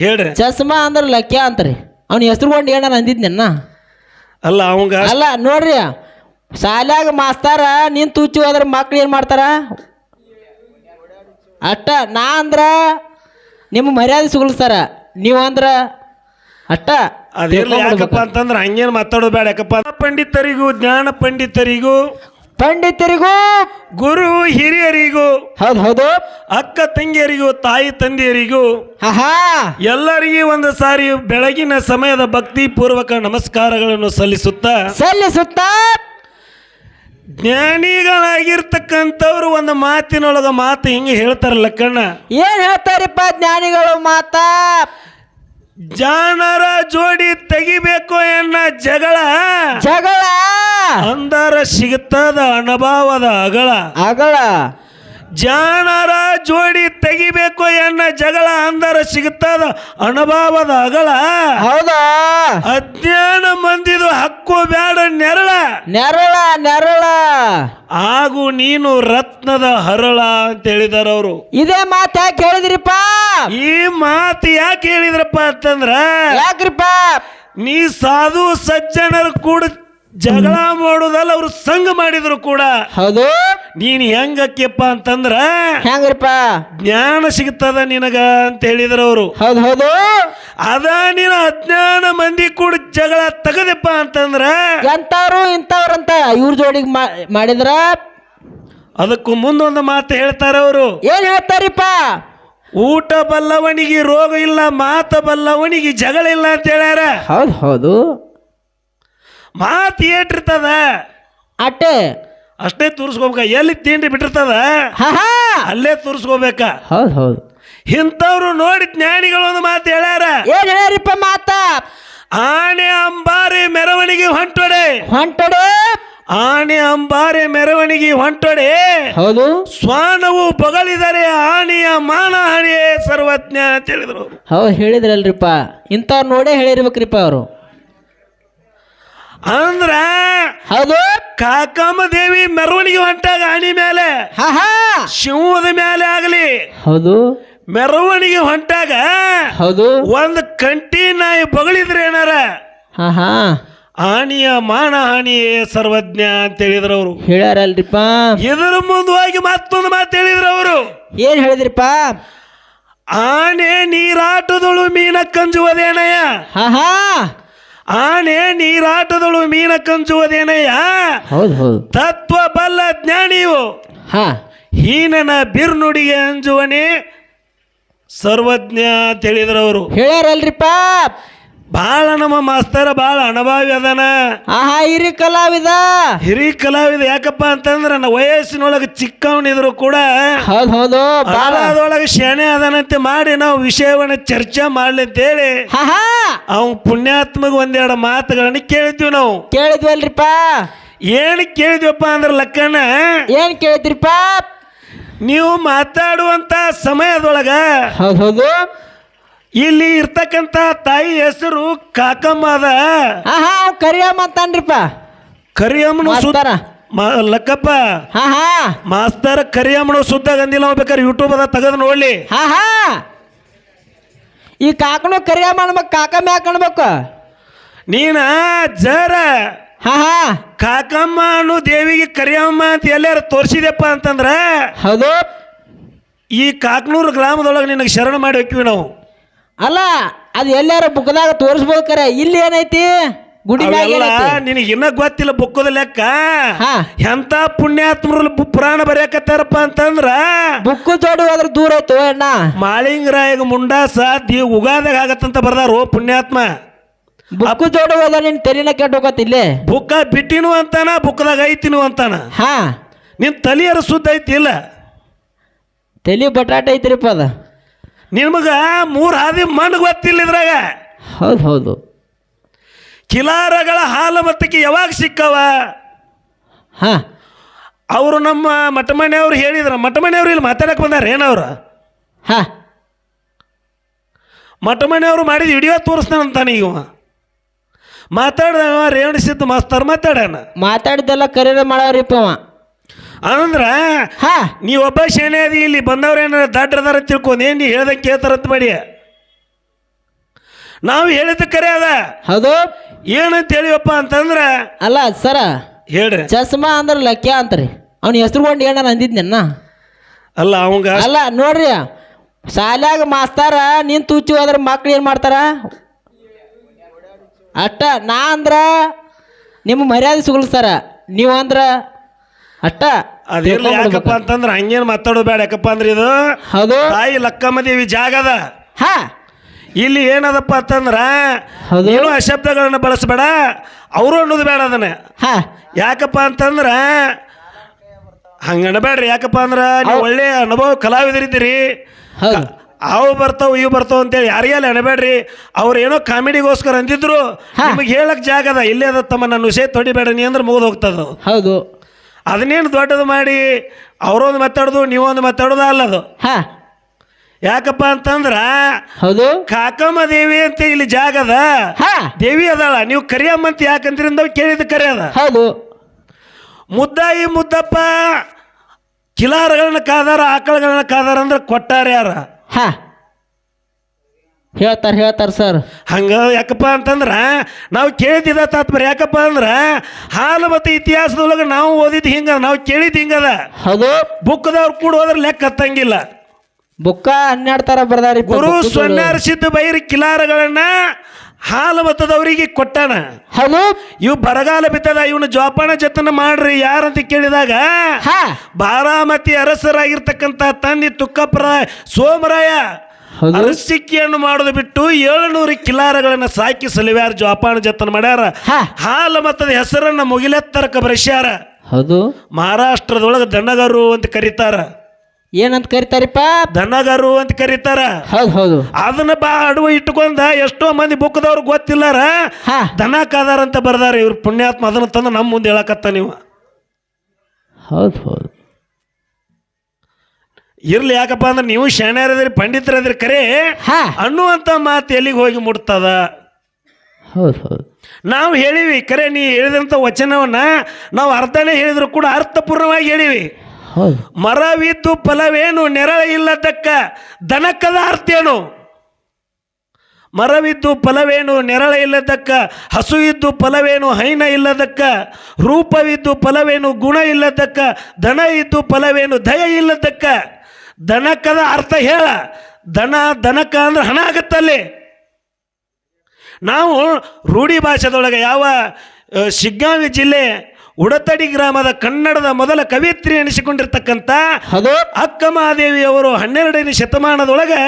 ಹೇಳ್ರಿ. ಚಸ್ಮಾ ಅಂದ್ರ ಲಕ್ಯ ಅಂತ್ರಿ. ಅವ್ನ ಹೆಸರುಗೊಂಡು ಏನಾರ ಅಂದಿದ್ನೆನ್ನ ಅಲ್ಲ ಅವಂಗ ಅಲ್ಲ ನೋಡ್ರಿ. ಶಾಲ್ಯಾಗ ಮಾಸ್ತಾರ ನೀನ್ ತುಚ್ಚಿ ಹೋದ್ರೆ ಮಕ್ಳು ಏನು ಮಾಡ್ತಾರ? ಅಟ್ಟ ನಾ ಅಂದ್ರ ನಿಮ್ಮ ಮರ್ಯಾದೆ ಸುಗಲ್ಸ್ತಾರ ನೀವು ಅಂದ್ರ ಅಟ್ಟ. ಅದಿರ್ಲಿ ಯಾಕಪ್ಪ ಅಂತಂದ್ರೆ ಹಂಗೇನು ಮಾತಾಡೋದು ಬೇಡ ಯಾಕಪ್ಪ ಪಂಡಿತರಿಗೂ ಜ್ಞಾನ ಪಂಡಿತರಿಗೂ ಪಂಡಿತರಿಗೂ ಗುರು ಹಿರಿಯರಿಗೂ ಹೌದು ಹೌದು. ಅಕ್ಕ ತಂಗಿಯರಿಗೂ ತಾಯಿ ತಂದೆಯರಿಗೂ ಹಹಾ ಎಲ್ಲರಿಗೂ ಒಂದು ಸಾರಿ ಬೆಳಗಿನ ಸಮಯದ ಭಕ್ತಿ ಪೂರ್ವಕ ನಮಸ್ಕಾರಗಳನ್ನು ಸಲ್ಲಿಸುತ್ತಾ ಸಲ್ಲಿಸುತ್ತ. ಜ್ಞಾನಿಗಳಾಗಿರ್ತಕ್ಕಂಥವ್ರು ಒಂದು ಮಾತಿನೊಳಗ ಮಾತು ಹಿಂಗೆ ಹೇಳ್ತಾರಲ್ಲ ಕಣ್ಣ. ಏನ್ ಹೇಳ್ತಾರಿಪ್ಪ ಜ್ಞಾನಿಗಳು ಮಾತಾ? ಜಾಣರ ಜೋಡಿ ತೆಗಿಬೇಕು ಎನ್ನ ಜಗಳ? ಜಗಳ? ಅಂದರ ಸಿಗುತ್ತದ ಅನುಭವದ ಅಗಳ. ಅಗಳ? ಜಾಣರ ಜೋಡಿ ತೆಗಿಬೇಕು ಎನ್ನ ಜಗಳ ಅಂದರ ಸಿಗುತ್ತದ ಅನುಭವದ ಅಗಳ ಹೌದಾ? ಅಜ್ಞಾನ ಮಂದಿದು ಹಕ್ಕು ಬ್ಯಾಡ ನೆರಳ. ನೆರಳ ನೆರಳ. ಹಾಗೂ ನೀನು ರತ್ನದ ಹರಳ ಅಂತ ಹೇಳಿದಾರ ಅವರು. ಇದೇ ಮಾತು ಯಾಕೆ ಹೇಳಿದ್ರಿಪ್ಪ? ಈ ಮಾತು ಯಾಕೆ ಹೇಳಿದ್ರಪ್ಪ ಅಂತಂದ್ರ ಯಾಕ್ರಿಪ್ಪ? ನೀ ಸಾಧು ಸಜ್ಜನರು ಕೂಡ ಜಗಳ ಮಾಡೋದಲ್ಲ ಅವ್ರು ಸಂಘ ಮಾಡಿದ್ರು ಕೂಡ. ಹೌದು. ನೀನ್ ಅಕ್ಕಿಯಪ್ಪ ಅಂತಂದ್ರ ಹೆಂಗ್ರಪ್ಪ? ಜ್ಞಾನ ಸಿಗ್ತದ ನಿನಗ ಅಂತ ಹೇಳಿದ್ರು ಅವರು. ಹೌದು ಹೌದು. ಅದ ನೀನು ಅಜ್ಞಾನ ಮಂದಿ ಕೂಡ ಜಗಳ ತೆಗದಪ್ಪ ಅಂತಂದ್ರ ಎಂತವ್ರು ಇಂಥವ್ರಂತ ಇವ್ರ ಜೋಡಿಗೆ ಮಾಡಿದ್ರ? ಅದಕ್ಕೂ ಮುಂದೊಂದು ಮಾತು ಹೇಳ್ತಾರ ಅವರು. ಏನ್ ಹೇಳ್ತಾರಿಪ್ಪ? ಊಟ ಬಲ್ಲವನಿಗೆ ರೋಗ ಇಲ್ಲ ಮಾತ ಬಲ್ಲವನಿಗೆ ಜಗಳ ಇಲ್ಲ ಅಂತ ಹೇಳ್ಯಾರ. ಹೌದು ಹೌದು. ಮಾತು ಏಟಿರ್ತದ ಅಟ್ಟೆ. ಅಷ್ಟೇ ತೋರಿಸ್ಕೋಬೇಕ. ಎಲ್ಲಿ ತಿಂಡಿ ಬಿಟ್ಟಿರ್ತದ? ಅಲ್ಲೇ ತೋರಿಸ್ಕೋಬೇಕ. ಹೌದು ಹೌದು. ಇಂಥವ್ರು ನೋಡಿ ಜ್ಞಾನಿಗಳು ಒಂದು ಮಾತು ಹೇಳ್ಯಾರ. ಏನ್ ಹೇಳ್ಯಾರಿಪ್ಪ ಮಾತ? ಆನೆ ಅಂಬಾರಿ ಮೆರವಣಿಗೆ ಹೊಂಟೊಡೆ. ಹೊಂಟಡೆ. ಆನೆ ಅಂಬಾರಿ ಮೆರವಣಿಗೆ ಹೊಂಟೊಡೆ. ಹೌದು. ಸ್ವಾನವು ಬಗಳಿದರೆ ಆನೆಯ ಮಾನಹಾನಿಯೇ ಸರ್ವಜ್ಞ ಅಂತ ಹೇಳಿದ್ರು. ಹೌದು ಹೇಳಿದ್ರಲ್ರಿಪ್ಪ. ಇಂಥವ್ರು ನೋಡೇ ಹೇಳಿರ್ಬೇಕ್ರಿಪ್ಪ ಅವರು. ಅಂದ್ರ ಹೌದು. ಕಾಕಮ್ಮ ದೇವಿ ಮೆರವಣಿಗೆ ಹೊಂಟಾಗ ಆನೆ ಮೇಲೆ. ಹಾ ಹಾ. ಶಿವದ ಮೇಲೆ ಆಗಲಿ. ಹೌದು. ಮೆರವಣಿಗೆ ಹೊಂಟಾಗ ಹೌದು. ಒಂದು ಕಂಟಿ ನಾಯಿ ಬಗಳಿದ್ರೆ ಏನಾರ? ಹಾ ಹಾ. ಹಾನಿಯ ಮಾನಹಾನಿಯೇ ಸರ್ವಜ್ಞ ಅಂತ ಹೇಳಿದ್ರು ಅವರು. ಹೇಳ್ಯಾರಲ್ರಿಪ್ಪ. ಇದರ ಮುಂದುವಾಗಿ ಮತ್ತೊಂದು ಮಾತು ಹೇಳಿದ್ರು ಅವರು. ಏನ್ ಹೇಳಿದ್ರಿಪ್ಪ? ಆನೆ ನೀರಾಟದಳು ಮೀನ ಕಂಜುವುದೇನಯ್ಯ? ಹಾ ಹಾ. ಆನೆ ನೀರಾಟದಳು ಮೀನ ಕಂಚುವುದೇನಯ್ಯ? ಹೌದು ಹೌದು. ತತ್ವ ಬಲ್ಲ ಜ್ಞಾನಿಯು ಹಾ. ಹೀನನ ಬಿರ್ನುಡಿಗೆ ಅಂಜುವನೇ ಸರ್ವಜ್ಞ ತಿಳಿದ್ರವರು ಹೇಳ್ಯಾರಲ್ರಿಪ್ಪ? ಭಾಳ ನಮ್ಮ ಮಾಸ್ತರ ಭಾಳ ಅನುಭವಿ ಅದಾನ. ಆಹಾ ಹಿರಿ ಕಲಾವಿದ. ಹಿರಿ ಕಲಾವಿದ ಯಾಕಪ್ಪ ಅಂತಂದ್ರೆ ನನ್ನ ವಯಸ್ಸಿನೊಳಗೆ ಚಿಕ್ಕವನಿದ್ರು ಕೂಡ ಹೌದು ಹೌದು ಬಾಳ. ಬಾಳದೊಳಗೆ ಶಾಣೆ ಅದಾನಂತೆ ಮಾಡಿ ನಾವು ವಿಷಯವನ್ನ ಚರ್ಚೆ ಮಾಡ್ಲಿ ಅಂತ ಹೇಳಿ ಆಹಾ. ಅವ್ನ ಪುಣ್ಯಾತ್ಮಗ ಒಂದೆರಡು ಮಾತುಗಳನ್ನು ಕೇಳಿದ್ವಿ ನಾವು. ಕೇಳಿದ್ವಲ್ರಿಪ್ಪ? ಏನು ಕೇಳಿದ್ವಪ್ಪ ಅಂದ್ರೆ ಲಕ್ಕಣ್ಣ ಏನು ಕೇಳಿದ್ರಿಪ್ಪ? ನೀವು ಮಾತಾಡುವಂತ ಸಮಯದೊಳಗ ಹೌದು ಹೌದು. ಇಲ್ಲಿ ಇರ್ತಕ್ಕಂತ ತಾಯಿ ಹೆಸರು ಕಾಕಮ್ಮ ಅದ ಹಾ ಹಾ ಅವ್ ಕರಿಯಮ್ಮ ಅಂತಾನ್ರಿಪ್ಪ. ಕರಿಯಮ್ಮನ ಸುದ್ದ ಮಾಸ್ತರ. ಲಕ್ಕಪ್ಪ. ಹಾ ಹಾ ಮಾಸ್ತರ್ ಕರಿಯಮ್ಮನ ಸುದ್ದ ಗಂದಿಲ್ಲ ಹೋಗ್ಬೇಕಾರೆ ಬೇಕಾದ್ರೆ ಯೂಟ್ಯೂಬ್ ಅದ ತೆಗೆದು ನೋಡ್ಲಿ. ಹಾ ಹಾ ಈ ಕಾಕನು ಕರಿಯಮ್ಮ ಅನ್ಬೇಕು ಕಾಕಮ್ಮ ಯಾಕೆ ಅನ್ಬೇಕು? ನೀನ ಜರ ಹಾ ಹಾ ಕಾಕಮ್ಮ ಅನ್ನು ದೇವಿಗೆ ಕರಿಯಮ್ಮ ಅಂತ ಎಲ್ಲಾರು ತೋರಿಸಿದೆಪ್ಪ ಅಂತಂದ್ರ ಹೌದು. ಈ ಕಾಕನೂರು ಗ್ರಾಮದೊಳಗೆ ನಿನಗೆ ಶರಣ ಮಾಡಿ ಹೋಗ್ತೀವಿ ನಾವು. ಅಲ್ಲ ಅದು ಎಲ್ಲಾರು ಬುಕ್ದಾಗ ತೋರಿಸ್ಬೋದು ಕರೆ. ಇಲ್ಲಿ ಏನೈತಿ? ಗುಡಿ ಮ್ಯಾಗ ಏನೈತಿ? ನಿನಗೆ ಇನ್ನ ಗೊತ್ತಿಲ್ಲ ಬುಕ್ಕದ ಲೆಕ್ಕ. ಹಾ. ಎಂತ ಪುಣ್ಯಾತ್ಮರು ಬು- ಪುರಾಣ ಬರೆಯಕತ್ತಾರಪ್ಪ ಅಂತಂದ್ರ ಬುಕ್ಕು ಜೋಡಿ ಹೋದ್ರೆ ದೂರ ಆಯ್ತು ಅಣ್ಣ. ಮಾಳಿಂಗರಾಯಗ ಮುಂಡಾಸ ದಿ ಉಗಾದಾಗ ಆಗತ್ತಂತ ಬರ್ದಾರು ಪುಣ್ಯಾತ್ಮ. ಬುಕ್ಕು ಜೋಡಿ ಹೋದ ನಿನ್ ತೆಲಿನ ಕೆಟ್ಟ ಹೋಗತ್ ಇಲ್ಲೇ? ಬುಕ್ಕ ಬಿಟ್ಟಿನು ಅಂತಾನ ಬುಕ್ಕದಾಗ ಐತಿನು ಅಂತಾನ. ಹಾ. ನಿನ್ ತಲಿಯರ ಸುದ್ದ ಐತಿ ಇಲ್ಲ? ತಲಿ ಬಟಾಟೆ ಐತ್ರಿಪ್ಪ ಅದ. ನಿಮಗ ಮೂರು ಹಾದಿ ಮಣ್ಣು ಗೊತ್ತಿಲ್ಲ ಇದ್ರಾಗ. ಹೌದು ಹೌದು. ಕಿಲಾರಗಳ ಹಾಲು ಮತ್ತಕ್ಕೆ ಯಾವಾಗ ಸಿಕ್ಕವ? ಹಾಂ. ಅವರು ನಮ್ಮ ಮಠಮನೆಯವ್ರು ಹೇಳಿದ್ರು ಮಠಮನೆಯವ್ರು ಇಲ್ಲಿ ಮಾತಾಡಕ್ಕೆ ಬಂದಾರ ಏನವ್ರು ಹಾ. ಮಠಮನೆಯವ್ರು ಮಾಡಿದ ವಿಡಿಯೋ ತೋರಿಸ್ತಾನಂತಾನೆ ಈಗ. ಮಾತಾಡ್ದ ರೇವಣಿಸಿದ್ದು ಮಾಸ್ತರ್ ಮಾತಾಡ್ಯಾನ. ಮಾತಾಡಿದ್ದೆಲ್ಲ ಕರೀರ ಮಾಡವ್ರಿಪ್ಪ ಅವ. ಅಂದ್ರ ಹಾ. ನೀ ಒಬ್ಬ ಅದಿ ಇಲ್ಲಿ ಬಂದವ್ರು ಏನಾರ ದಡ್ಡದಾರ ತಿಳ್ಕೊಂಡು ಏನ್ ನೀ ಹೇಳ್ದಂಗೆ ಕೇಳ್ತಾರತ್ ಮಾಡಿ. ನಾವು ಹೇಳಿದ ಕರೆ ಅದ. ಹೌದು. ಏನಂತ ಹೇಳಿವಪ್ಪ ಅಂತಂದ್ರ ಅಲ್ಲ ಸರ. ಹೇಳ್ರಿ. ಚಸ್ಮಾ ಅಂದ್ರ ಲಕ್ಯ ಅಂತರಿ. ಅವ್ನ ಹೆಸರು ಕೊಂಡು ಏನಾರ ಅಂದಿದ್ನೆನ್ನ ಅಲ್ಲ ಅವಂಗ ಅಲ್ಲ ನೋಡ್ರಿ. ಶಾಲ್ಯಾಗ ಮಾಸ್ತಾರ ನೀನ್ ತೂಚಿ ಹೋದ್ರ ಮಕ್ಳು ಏನ್ ಮಾಡ್ತಾರ? ಅಟ್ಟ ನಾ ಅಂದ್ರ ನಿಮ್ಮ ಮರ್ಯಾದೆ ಸುಗಲ್ಸ್ತಾರ ನೀವು ಅಂದ್ರ ಅಟ್ಟ ಅದಿರ್ಲಿ ಯಾಕಪ್ಪ ಅಂತಂದ್ರೆ ಹಂಗೇನ್ ಮಾತಾಡೋದು ಬೇಡ ಯಾಕಪ್ಪ ಅಂದ್ರೆ ಇದು ಹೌದು. ತಾಯಿ ಲಕ್ಕಮ್ಮ ದೇವಿ ಜಾಗ ಅದ. ಹಾ. ಇಲ್ಲಿ ಏನದಪ್ಪ ಅಂತಂದ್ರ ಏನು ನೀನು ಅಶಬ್ದಗಳನ್ನ ಬಳಸಬೇಡ ಅವರು ಅನ್ನೋದು ಬೇಡ ಅದನ್ನ. ಹಾ. ಯಾಕಪ್ಪ ಅಂತಂದ್ರ ಹಂಗ ಅನ್ಬೇಡ್ರಿ ಯಾಕಪ್ಪ ಅಂದ್ರ ನೀವು ಒಳ್ಳೆ ಅನುಭವ ಕಲಾವಿದರಿದ್ದೀರಿ. ಹೌದು. ಅವು ಬರ್ತಾವ ಇವು ಬರ್ತಾವ ಅಂತೇಳಿ ಯಾರಿಗೆ ಅಲ್ಲಿ ಅನಬೇಡ್ರಿ. ಅವ್ರು ಏನೋ ಕಾಮಿಡಿಗೋಸ್ಕರ ಅಂದಿದ್ರು ನಿಮಗೆ ಹೇಳಕ್ ಜಾಗದ ಇಲ್ಲೇ ಅದ ತಮ್ಮ ನನ್ನ ವಿಷಯ ತೊಡಿಬೇಡ ನೀ ಅಂದ್ರೆ ಮುಗಿದು ಹೋಗ್ತದ. ಹೌದು. ಅದನ್ನೇನು ದೊಡ್ಡದು ಮಾಡಿ ಅವರೊಂದು ಮಾತಾಡೋದು ನೀವೊಂದು ಮಾತಾಡೋದು ಅಲ್ಲದು. ಹಾಂ. ಯಾಕಪ್ಪ ಅಂತಂದ್ರ ಹೌದು. ಕಾಕಮ್ಮ ದೇವಿ ಅಂತ ಇಲ್ಲಿ ಜಾಗ ಅದ. ಹಾ. ದೇವಿ ಅದಾಳ. ನೀವು ಕರಿಯಮ್ಮ ಅಂತ ಯಾಕಂದ್ರಿಂದ ಕೇಳಿದ ಕರೆ ಅದ. ಹೌದು. ಮುದ್ದಾಯಿ ಮುದ್ದಪ್ಪ ಕಿಲಾರಗಳನ್ನ ಕಾದಾರ ಆಕಳಗಳನ್ನ ಕಾದಾರ ಅಂದ್ರೆ ಕೊಟ್ಟಾರ ಯಾರ? ಹಾ. ಹೇಳ್ತಾರ ಹೇಳ್ತಾರೆ ಸರ್. ಹಂಗ ಯಾಕಪ್ಪ ಅಂತಂದ್ರೆ ನಾವು ಕೇಳಿದ್ದ ತಾತ್ಪರ್ಯ ಯಾಕಪ್ಪ ಅಂದ್ರೆ ಹಾಲು ಮತ್ತು ಇತಿಹಾಸದೊಳಗೆ ನಾವು ಓದಿದ್ದು ಹಿಂಗ ನಾವು ಕೇಳಿದ್ದು ಹಿಂಗದ ಹೌದು. ಬುಕ್ದವ್ರು ಕೂಡ ಹೋದ್ರೆ ಲೆಕ್ಕ ಹತ್ತಂಗಿಲ್ಲ. ಬುಕ್ಕ ಹನ್ನೆರಡು ತರ ಬರ್ದಾರಿ ಗುರು ಸೊನ್ನಾರ ಸಿದ್ಧ ಬೈರಿ ಕಿಲಾರಗಳನ್ನ ಹಾಲು ಮತದವರಿಗೆ ಕೊಟ್ಟಾನ. ಹೌದು. ಇವ್ ಬರಗಾಲ ಬಿತ್ತದ ಇವನು ಜೋಪಾನ ಜತನ ಮಾಡ್ರಿ ಯಾರಂತ ಕೇಳಿದಾಗ ಹಾ. ಬಾರಾಮತಿ ಅರಸರಾಗಿರ್ತಕ್ಕಂಥ ತಂದೆ ತುಕ್ಕಪ್ರ ಸೋಮರಾಯ ಹೌದು. ಅರಸಿಕ್ಕಿಯನ್ನು ಮಾಡೋದು ಬಿಟ್ಟು ಏಳುನೂರು ಕಿಲಾರಗಳನ್ನ ಸಾಕಿ ಸಲಿವ್ಯಾರ ಜೋಪಾನ ಜತನ ಮಾಡ್ಯಾರ. ಹಾಲು ಮತ್ತದ ಹೆಸರನ್ನ ಮುಗಿಲೆತ್ತರಕ ಬರೆಸ್ಯಾರ. ಹೌದು. ಮಹಾರಾಷ್ಟ್ರದೊಳಗೆ ದನಗರು ಅಂತ ಕರೀತಾರ. ಏನಂತ ಕರಿತಾರಿಪ್ಪ? ದನಗರು ಅಂತ ಕರೀತಾರ. ಹೌದು ಹೌದು. ಅದನ್ನ ಬಾ ಅಡುವ ಇಟ್ಕೊಂಡ ಎಷ್ಟೋ ಮಂದಿ ಬುಕ್ದವ್ರು ಗೊತ್ತಿಲ್ಲಾರ? ದನ ಕಾದಾರ ಅಂತ ಬರ್ದಾರ ಇವ್ರು ಪುಣ್ಯಾತ್ಮ ಅದನ್ನ ತಂದು ನಮ್ಮ ಮುಂದೆ ಹೇಳಕತ್ತ ನೀವು. ಹೌದು ಹೌದು. ಇರ್ಲಿ ಯಾಕಪ್ಪ ಅಂದ್ರೆ ನೀವು ಶಾಣ್ಯರದ್ರಿ ಪಂಡಿತರದ್ರಿ ಕರೆ ಹಾ. ಅನ್ನುವಂಥ ಮಾತು ಎಲ್ಲಿಗೆ ಹೋಗಿ ಮುಟ್ತದ? ಹೌದು ಹೌದು. ನಾವು ಹೇಳಿವಿ ಕರೆ ನೀ ಹೇಳಿದಂಥ ವಚನವನ್ನ ನಾವು ಅರ್ಧನೇ ಹೇಳಿದ್ರು ಕೂಡ ಅರ್ಥಪೂರ್ಣವಾಗಿ ಹೇಳಿವಿ. ಹೌದು. ಮರವಿದ್ದು ಫಲವೇನು ನೆರಳ ಇಲ್ಲದಕ್ಕ ದನಕ್ಕದ ಅರ್ಥೇನು? ಮರವಿದ್ದು ಫಲವೇನು ನೆರಳ ಇಲ್ಲದಕ್ಕ ಹಸುವಿದ್ದು ಇದ್ದು ಫಲವೇನು ಹೈನ ಇಲ್ಲದಕ್ಕ ರೂಪವಿದ್ದು ಫಲವೇನು ಗುಣ ಇಲ್ಲದಕ್ಕ ದನ ಇದ್ದು ಫಲವೇನು ದಯ ಇಲ್ಲದಕ್ಕ ದನಕ್ಕದ ಅರ್ಥ ಹೇಳ. ದನ ದನಕ ಅಂದ್ರೆ ಹಣ ಆಗತ್ತಲ್ಲಿ. ನಾವು ರೂಢಿ ಭಾಷೆದೊಳಗೆ ಯಾವ ಶಿಗ್ಗಾವಿ ಜಿಲ್ಲೆ ಉಡತಡಿ ಗ್ರಾಮದ ಕನ್ನಡದ ಮೊದಲ ಕವಿತ್ರಿ ಎನಿಸಿಕೊಂಡಿರ್ತಕ್ಕಂಥ ಹೌದು. ಅಕ್ಕ ಮಹಾದೇವಿ ಅವರು ಹನ್ನೆರಡನೇ ಶತಮಾನದೊಳಗೆ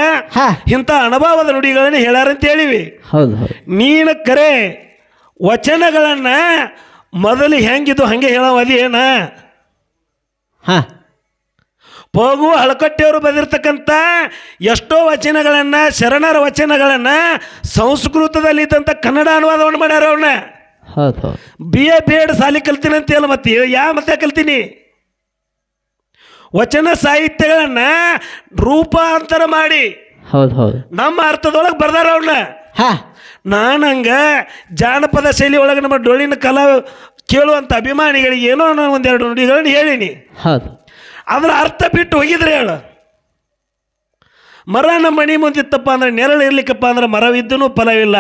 ಇಂಥ ಅನುಭವದ ನುಡಿಗಳನ್ನು ಹೇಳ್ಯಾರಂತ ಹೇಳಿವಿ ನೀನು ಕರೆ ವಚನಗಳನ್ನು ಮೊದಲು ಹೆಂಗಿದ್ದು ಹಂಗೆ ಹೇಳೋವದಿ ಏನ ಹಾ ಹಳ್ಕಟ್ಟಿಯವರು ಬರೆದಿರ್ತಕ್ಕಂಥ ಎಷ್ಟೋ ವಚನಗಳನ್ನು ಶರಣರ ವಚನಗಳನ್ನು ಸಂಸ್ಕೃತದಲ್ಲಿ ಇದ್ದಂಥ ಕನ್ನಡ ಅನುವಾದವನ್ನು ಮಾಡ್ಯಾರ ಅವನ್ನ ಬಿ ಎ ಬಿ ಎಡ್ ಸಾಲಿ ಕಲ್ತೀನಿ ಅಂತ ಹೇಳ ಮತ್ತೆ. ಯಾ ಮತ್ತೆ ಕಲ್ತೀನಿ? ವಚನ ಸಾಹಿತ್ಯಗಳನ್ನ ರೂಪಾಂತರ ಮಾಡಿ. ಹೌದು ಹೌದು. ನಮ್ಮ ಅರ್ಥದೊಳಗೆ ಬರ್ದಾರ ಅವ್ರನ್ನ. ಹಾ. ನಾನು ಹಂಗ ಜಾನಪದ ಶೈಲಿ ಒಳಗೆ ನಮ್ಮ ಡೊಳ್ಳಿನ ಕಲಾ ಕೇಳುವಂಥ ಅಭಿಮಾನಿಗಳಿಗೆ ಏನೋ ನಾನು ಒಂದೆರಡು ನುಡಿಗಳನ್ನು ಹೇಳೀನಿ. ಹೌದು. ಅದರ ಅರ್ಥ ಬಿಟ್ಟು ಹೋಗಿದ್ರೆ ಹೇಳು. ಮರ ನಮ್ಮ ಮನಿ ಮುಂದಿತ್ತಪ್ಪ ಅಂದ್ರೆ ನೆರಳು ಇರ್ಲಿಕ್ಕಪ್ಪ ಅಂದ್ರೆ ಮರವಿದ್ದೂ ಫಲವಿಲ್ಲ.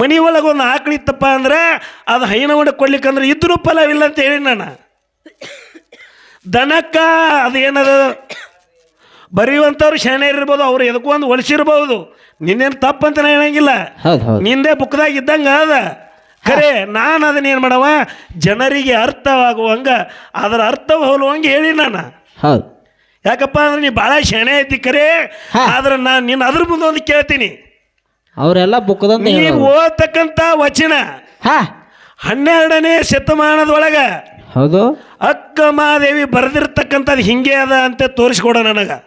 ಮನಿ ಒಳಗೆ ಒಂದು ಆಕಳು ಇತ್ತಪ್ಪ ಅಂದ್ರೆ ಅದು ಹೈನವಡ ಕೊಡ್ಲಿಕ್ಕಂದ್ರೆ ಇದ್ರೂ ಫಲವಿಲ್ಲ ಅಂತ ಹೇಳಿ ನಾನು. ದನಕ್ಕ ಅದು ಏನದ ಬರೆಯುವಂಥವ್ರು ಶಾಣೆ ಇರ್ಬೋದು ಅವ್ರು ಎದಕ್ಕೂ ಒಂದು ಒಲಿಸಿರ್ಬೋದು ನಿನ್ನೇನು ತಪ್ಪಂತ ನಾನು ಹೇಳಂಗಿಲ್ಲ ನಿಂದೆ ಬುಕ್ದಾಗ ಇದ್ದಂಗೆ ಅದ. ಖರೆ ನಾನು ಅದನ್ನೇನು ಮಾಡವ? ಜನರಿಗೆ ಅರ್ಥವಾಗುವಂಗ ಅದರ ಅರ್ಥ ಹೋಲುವಂಗೆ ಹೇಳಿ ನಾನು. ಹೌದು. ಯಾಕಪ್ಪ ಅಂದ್ರೆ ನೀ ಭಾಳ ಶೆಣೆ ಐತಿ ಕರೆ ಹಾ. ಆದ್ರೆ ನಾನು ನಿನ್ನ ಅದ್ರ ಮುಂದೆ ಒಂದು ಕೇಳ್ತೀನಿ. ಅವರೆಲ್ಲ ಬುಕ್ಕದಂತ ನೀವು ಹೇಳೋದು ಓದ್ತಕ್ಕಂಥ ವಚನ ಹಾ. ಹನ್ನೆರಡನೇ ಶತಮಾನದೊಳಗ ಹೌದು. ಅಕ್ಕ ಮಹಾದೇವಿ ಬರೆದಿರ್ತಕ್ಕಂಥದ್ದು ಹಿಂಗೆ ಅದ ಅಂತ ತೋರಿಸ್ಕೊಡ ನನಗೆ.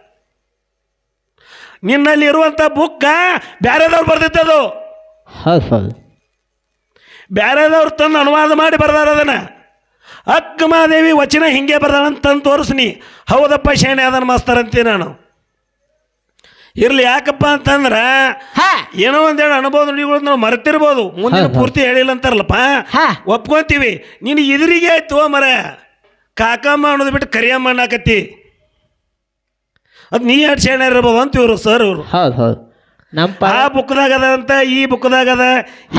ನಿನ್ನಲ್ಲಿ ಇರುವಂಥ ಬುಕ್ಕ ಬ್ಯಾರೆದವ್ರು ಬರ್ದಿತ್ತದು ಹೌದು ಹೌದು. ಬ್ಯಾರೆದವ್ರು ತಂದು ಅನುವಾದ ಮಾಡಿ ಬರ್ದಾರ ಅದನ್ನ. ಅಕ್ಕ ಮಹಾದೇವಿ ವಚನ ಹಿಂಗೆ ಬರ್ದಾಳ ಅಂತ ತಂದು ತೋರಿಸ್ನಿ ಹೌದಪ್ಪ ಶೇಣೆ ಅದನ್ನ ಮಾಸ್ತರ್ ಅಂತೀನಿ ನಾನು. ಇರ್ಲಿ ಯಾಕಪ್ಪ ಅಂತಂದ್ರೆ ಏನೋ ಒಂದೆರಡು ಅನುಭವ ನುಡಿಗಳು ನಾವು ಮರೆತಿರ್ಬೋದು. ಮುಂದಿನ ಪೂರ್ತಿ ಹೇಳಿಲ್ಲ ಅಂತಾರಲ್ಲಪ್ಪ. ಒಪ್ಕೊಂತೀವಿ. ನೀನು ಎದುರಿಗೆ ಆಯ್ತು ಮರ. ಕಾಕಮ್ಮ ಅನ್ನೋದು ಬಿಟ್ಟು ಕರಿಯಮ್ಮ ಅನ್ನಕತ್ತಿ. ಅದು ನೀ ಎರಡು ಶೇಣೆ ಇರ್ಬೋದು ಅಂತ ಇವರು ಸರ್ ಇವರು. ಹೌದು ಹೌದು. ನಮ್ಮ ಆ ಬುಕ್ದಾಗ ಅದ ಅಂತ ಈ ಬುಕ್ದಾಗ ಅದ.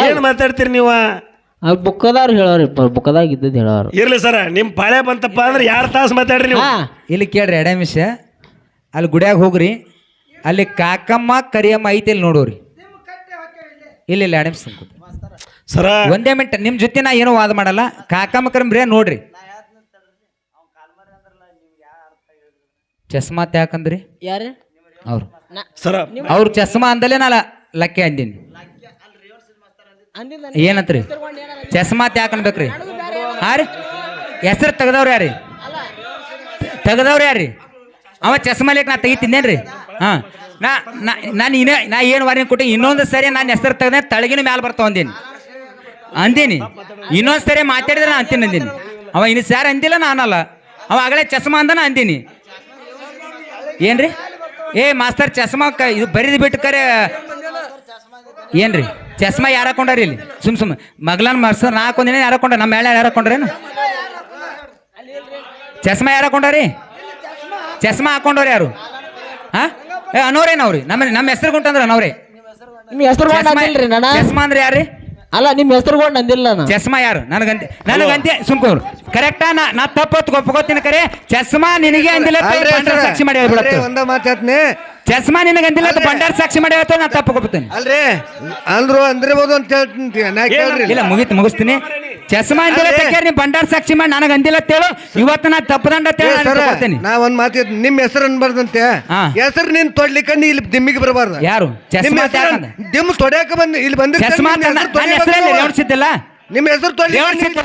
ಏನ್ ಮಾತಾಡ್ತೀರಿ ನೀವು? ಅವ್ರು ಬುಕ್ಕದವ್ರು ಹೇಳೋರಿ ಬುಕ್ಕದಾಗ ಇದ್ದದ್ದು ಹೇಳೋರು. ಇರ್ಲಿ ಸರ ನಿಮ್ ಪಾಳೆ ಬಂತಪ್ಪ ಅಂದ್ರೆ ಎರಡು ತಾಸು ಮಾತಾಡ್ರಿ ನೀವು? ಹಾ. ಇಲ್ಲಿ ಕೇಳ್ರಿ ಎರಡೇ ನಿಮಿಷ. ಅಲ್ಲಿ ಗುಡಿಯಾಗ ಹೋಗ್ರಿ. ಅಲ್ಲಿ ಕಾಕಮ್ಮ ಕರಿಯಮ್ಮ ಐತಿ ಇಲ್ಲಿ ನೋಡೋರಿ. ಇಲ್ಲ ಇಲ್ಲ ಕೂತ್ರಿ. ಸರ ಒಂದೇ ಮಿನಿಟ್ ನಿಮ್ಮ ಜೊತೆ ನಾ ಏನೂ ವಾದ ಮಾಡಲ್ಲ. ಕಾಕಮ್ಮ ಕರಂಬ್ರಿ ನೋಡ್ರಿ. ಚಸ್ಮಾ ಯಾಕಂದ್ರಿ ಯಾರು? ಅವ್ರು. ಸರ ಅವ್ರು ಚಸ್ಮಾ ಅಂದಲೇ ನಾ ಲ- ಲಕ್ಕೆ ಅಂದೀನಿ. ಏನಂತ್ರಿ? ಚಸ್ಮಾ ಯಾಕನ್ಬೇಕ್ರಿ ಹಾ ರೀ. ಹೆಸರು ತೆಗ್ದವ್ರು ಯಾರಿ? ತೆಗ್ದವ್ರು ಯಾರಿ? ಅವ ಚಸ್ಮಾ ಲೇಕ್ ನಾ ತೆಗಿತಿದ್ದೇನ್ರಿ? ಹಾ. ನಾ ನಾನು ಇನ್ನೇ ನಾ ಏನು ವಾರ್ನಿಂಗ್ ಕೊಟ್ಟು ಇನ್ನೊಂದು ಸರಿ ನಾನು ಹೆಸರು ತೆಗ್ದೆ ತಳಗಿನ ಮ್ಯಾಲ ಬರ್ತಾವ ಅಂದೀನಿ. ಅಂದೀನಿ. ಇನ್ನೊಂದು ಸರಿ ಮಾತಾಡಿದ್ರೆ ನಾ ಅಂತೀನಿ ಅಂದೀನಿ. ಅವ ಇನ್ನು ಸ್ಯಾರ ಅಂದಿಲ್ಲ ನಾನಲ್ಲ. ಅವ ಆಗಲೇ ಚಸ್ಮಾ ಅಂದನ ಅಂದೀನಿ. ಏನ್ರಿ? ಏ ಮಾಸ್ತರ್ ಚಸ್ಮಾ ಕ ಇದು ಬರೀದು ಬಿಟ್ಟು ಕರೆ ಏನ್ರಿ? ಚಸ್ಮಾ ಯಾರು ಹಾಕೊಂಡ್ರಿ ಇಲ್ಲಿ? ಸುಮ್ ಸುಮ್ ಮಗ್ಲನ್ ಮಾಸ್ತರ್ ನಾ ಹಾಕೊಂಡಿನಿ ಯಾರು ಹಾಕೊಂಡ್ರೆ? ನಮ್ಮ ಮೇಳ ಯಾರು ಹಾಕೊಂಡ್ರೇನು? ಚಸ್ಮಾ ಯಾರು ಹಾಕೊಂಡ್ರಿ? ಚಸ್ಮಾ ಹಾಕೊಂಡವ್ರು ಯಾರು? ಹಾ? ಏ ಅನ್ನೋರೇನು ಅವ್ರಿ ನಮ್ಮ ನಮ್ಮ ಹೆಸರು ಗುಂಟಂದ್ರ ನಾನ. ಚಸ್ಮಾ ಅಂದ್ರೆ ಯಾರ್ರಿ? ಅಲ್ಲ ನಿಮ್ಮ ಹೆಸರು ಅಂದಿಲ್ಲ ನಾನು. ಚಸ್ಮಾ ಯಾರು? ನನಗಂತೆ ನನಗಂತೆ ಸುಮ್ಕೋರು. ಕರೆಕ್ಟಾ ನಾ ನಾ ತಪ್ಪತ್ತು ಒಪ್ಕೋತೀನಿ ಕರೆ. ಚಸ್ಮಾ ನಿನಗೆ ಅಂದಿಲ್ಲ ಅಂತ ಸಾಕ್ಷಿ ಮಾಡಿ ಹೇಳ್ಬಿಡತ್ತೆ. ಒಂದ ಮಾತು ಹೇಳ್ತೀನಿ. ಚಸ್ಮಾ ನಿನಗೆ ಅಂದಿಲ್ಲ ಅಂತ ಬಂಡಾರ ಸಾಕ್ಷಿ ಮಾಡಿ ಹೇಳ್ತಾರೆ ನಾ ತಪ್ಪಕೋತೀನಿ ಅಲ್ರಿ ಅಂದ್ರು ಅಂದಿರ್ಬೋದು ಅಂತ ಹೇಳ್ತೀನಿ. ನಾ ಕೇಳ್ರಿ. ಇಲ್ಲ ಮುಗಿತ್ ಮುಗಿಸ್ತೀನಿ. ಚಸ್ಮಾ ಅಂದಿಲ್ಲ. ನೀ ಬಂಡಾರ ಸಾಕ್ಷಿ ಮಾಡಿ ನನಗೆ ಅಂದಿಲ್ಲ ತೇಳು ಇವತ್ತು ನಾ ತಪ್ಪದಂಡ ತೇಳು ಕೊಡ್ತೀನಿ ನಾ ಒಂದ್ ಮಾತು ನಿಮ್ಮ ಹೆಸರು ಅನ್ಬಾರ್ದಂತೆ. ಹಾ. ಹೆಸರು ನೀನ್ ತೊಡ್ಲಿಕ್ಕ ನೀ ಇಲ್ಲಿ ದಿಮ್ಮಿಗೆ ಬರಬಾರ್ದು. ಯಾರು? ನಿಮ್ಮ ಚಸ್ಮಾ ಹೆಸರು ದಿಮ್ ತೊಡ್ಯಾಕ ಬಂದ್ ಇಲ್ಲಿ ಬಂದಿರ್ತಾರೆ, ಚಸ್ಮಾ ನಿಮ್ಮ ಹೆಸರು. ರೇವಣಿಸಿದ್ದಿಲ್ಲ? ನಿಮ್ಮ ಹೆಸರು ತೊಡ್ಲಿಕ್ಕೆ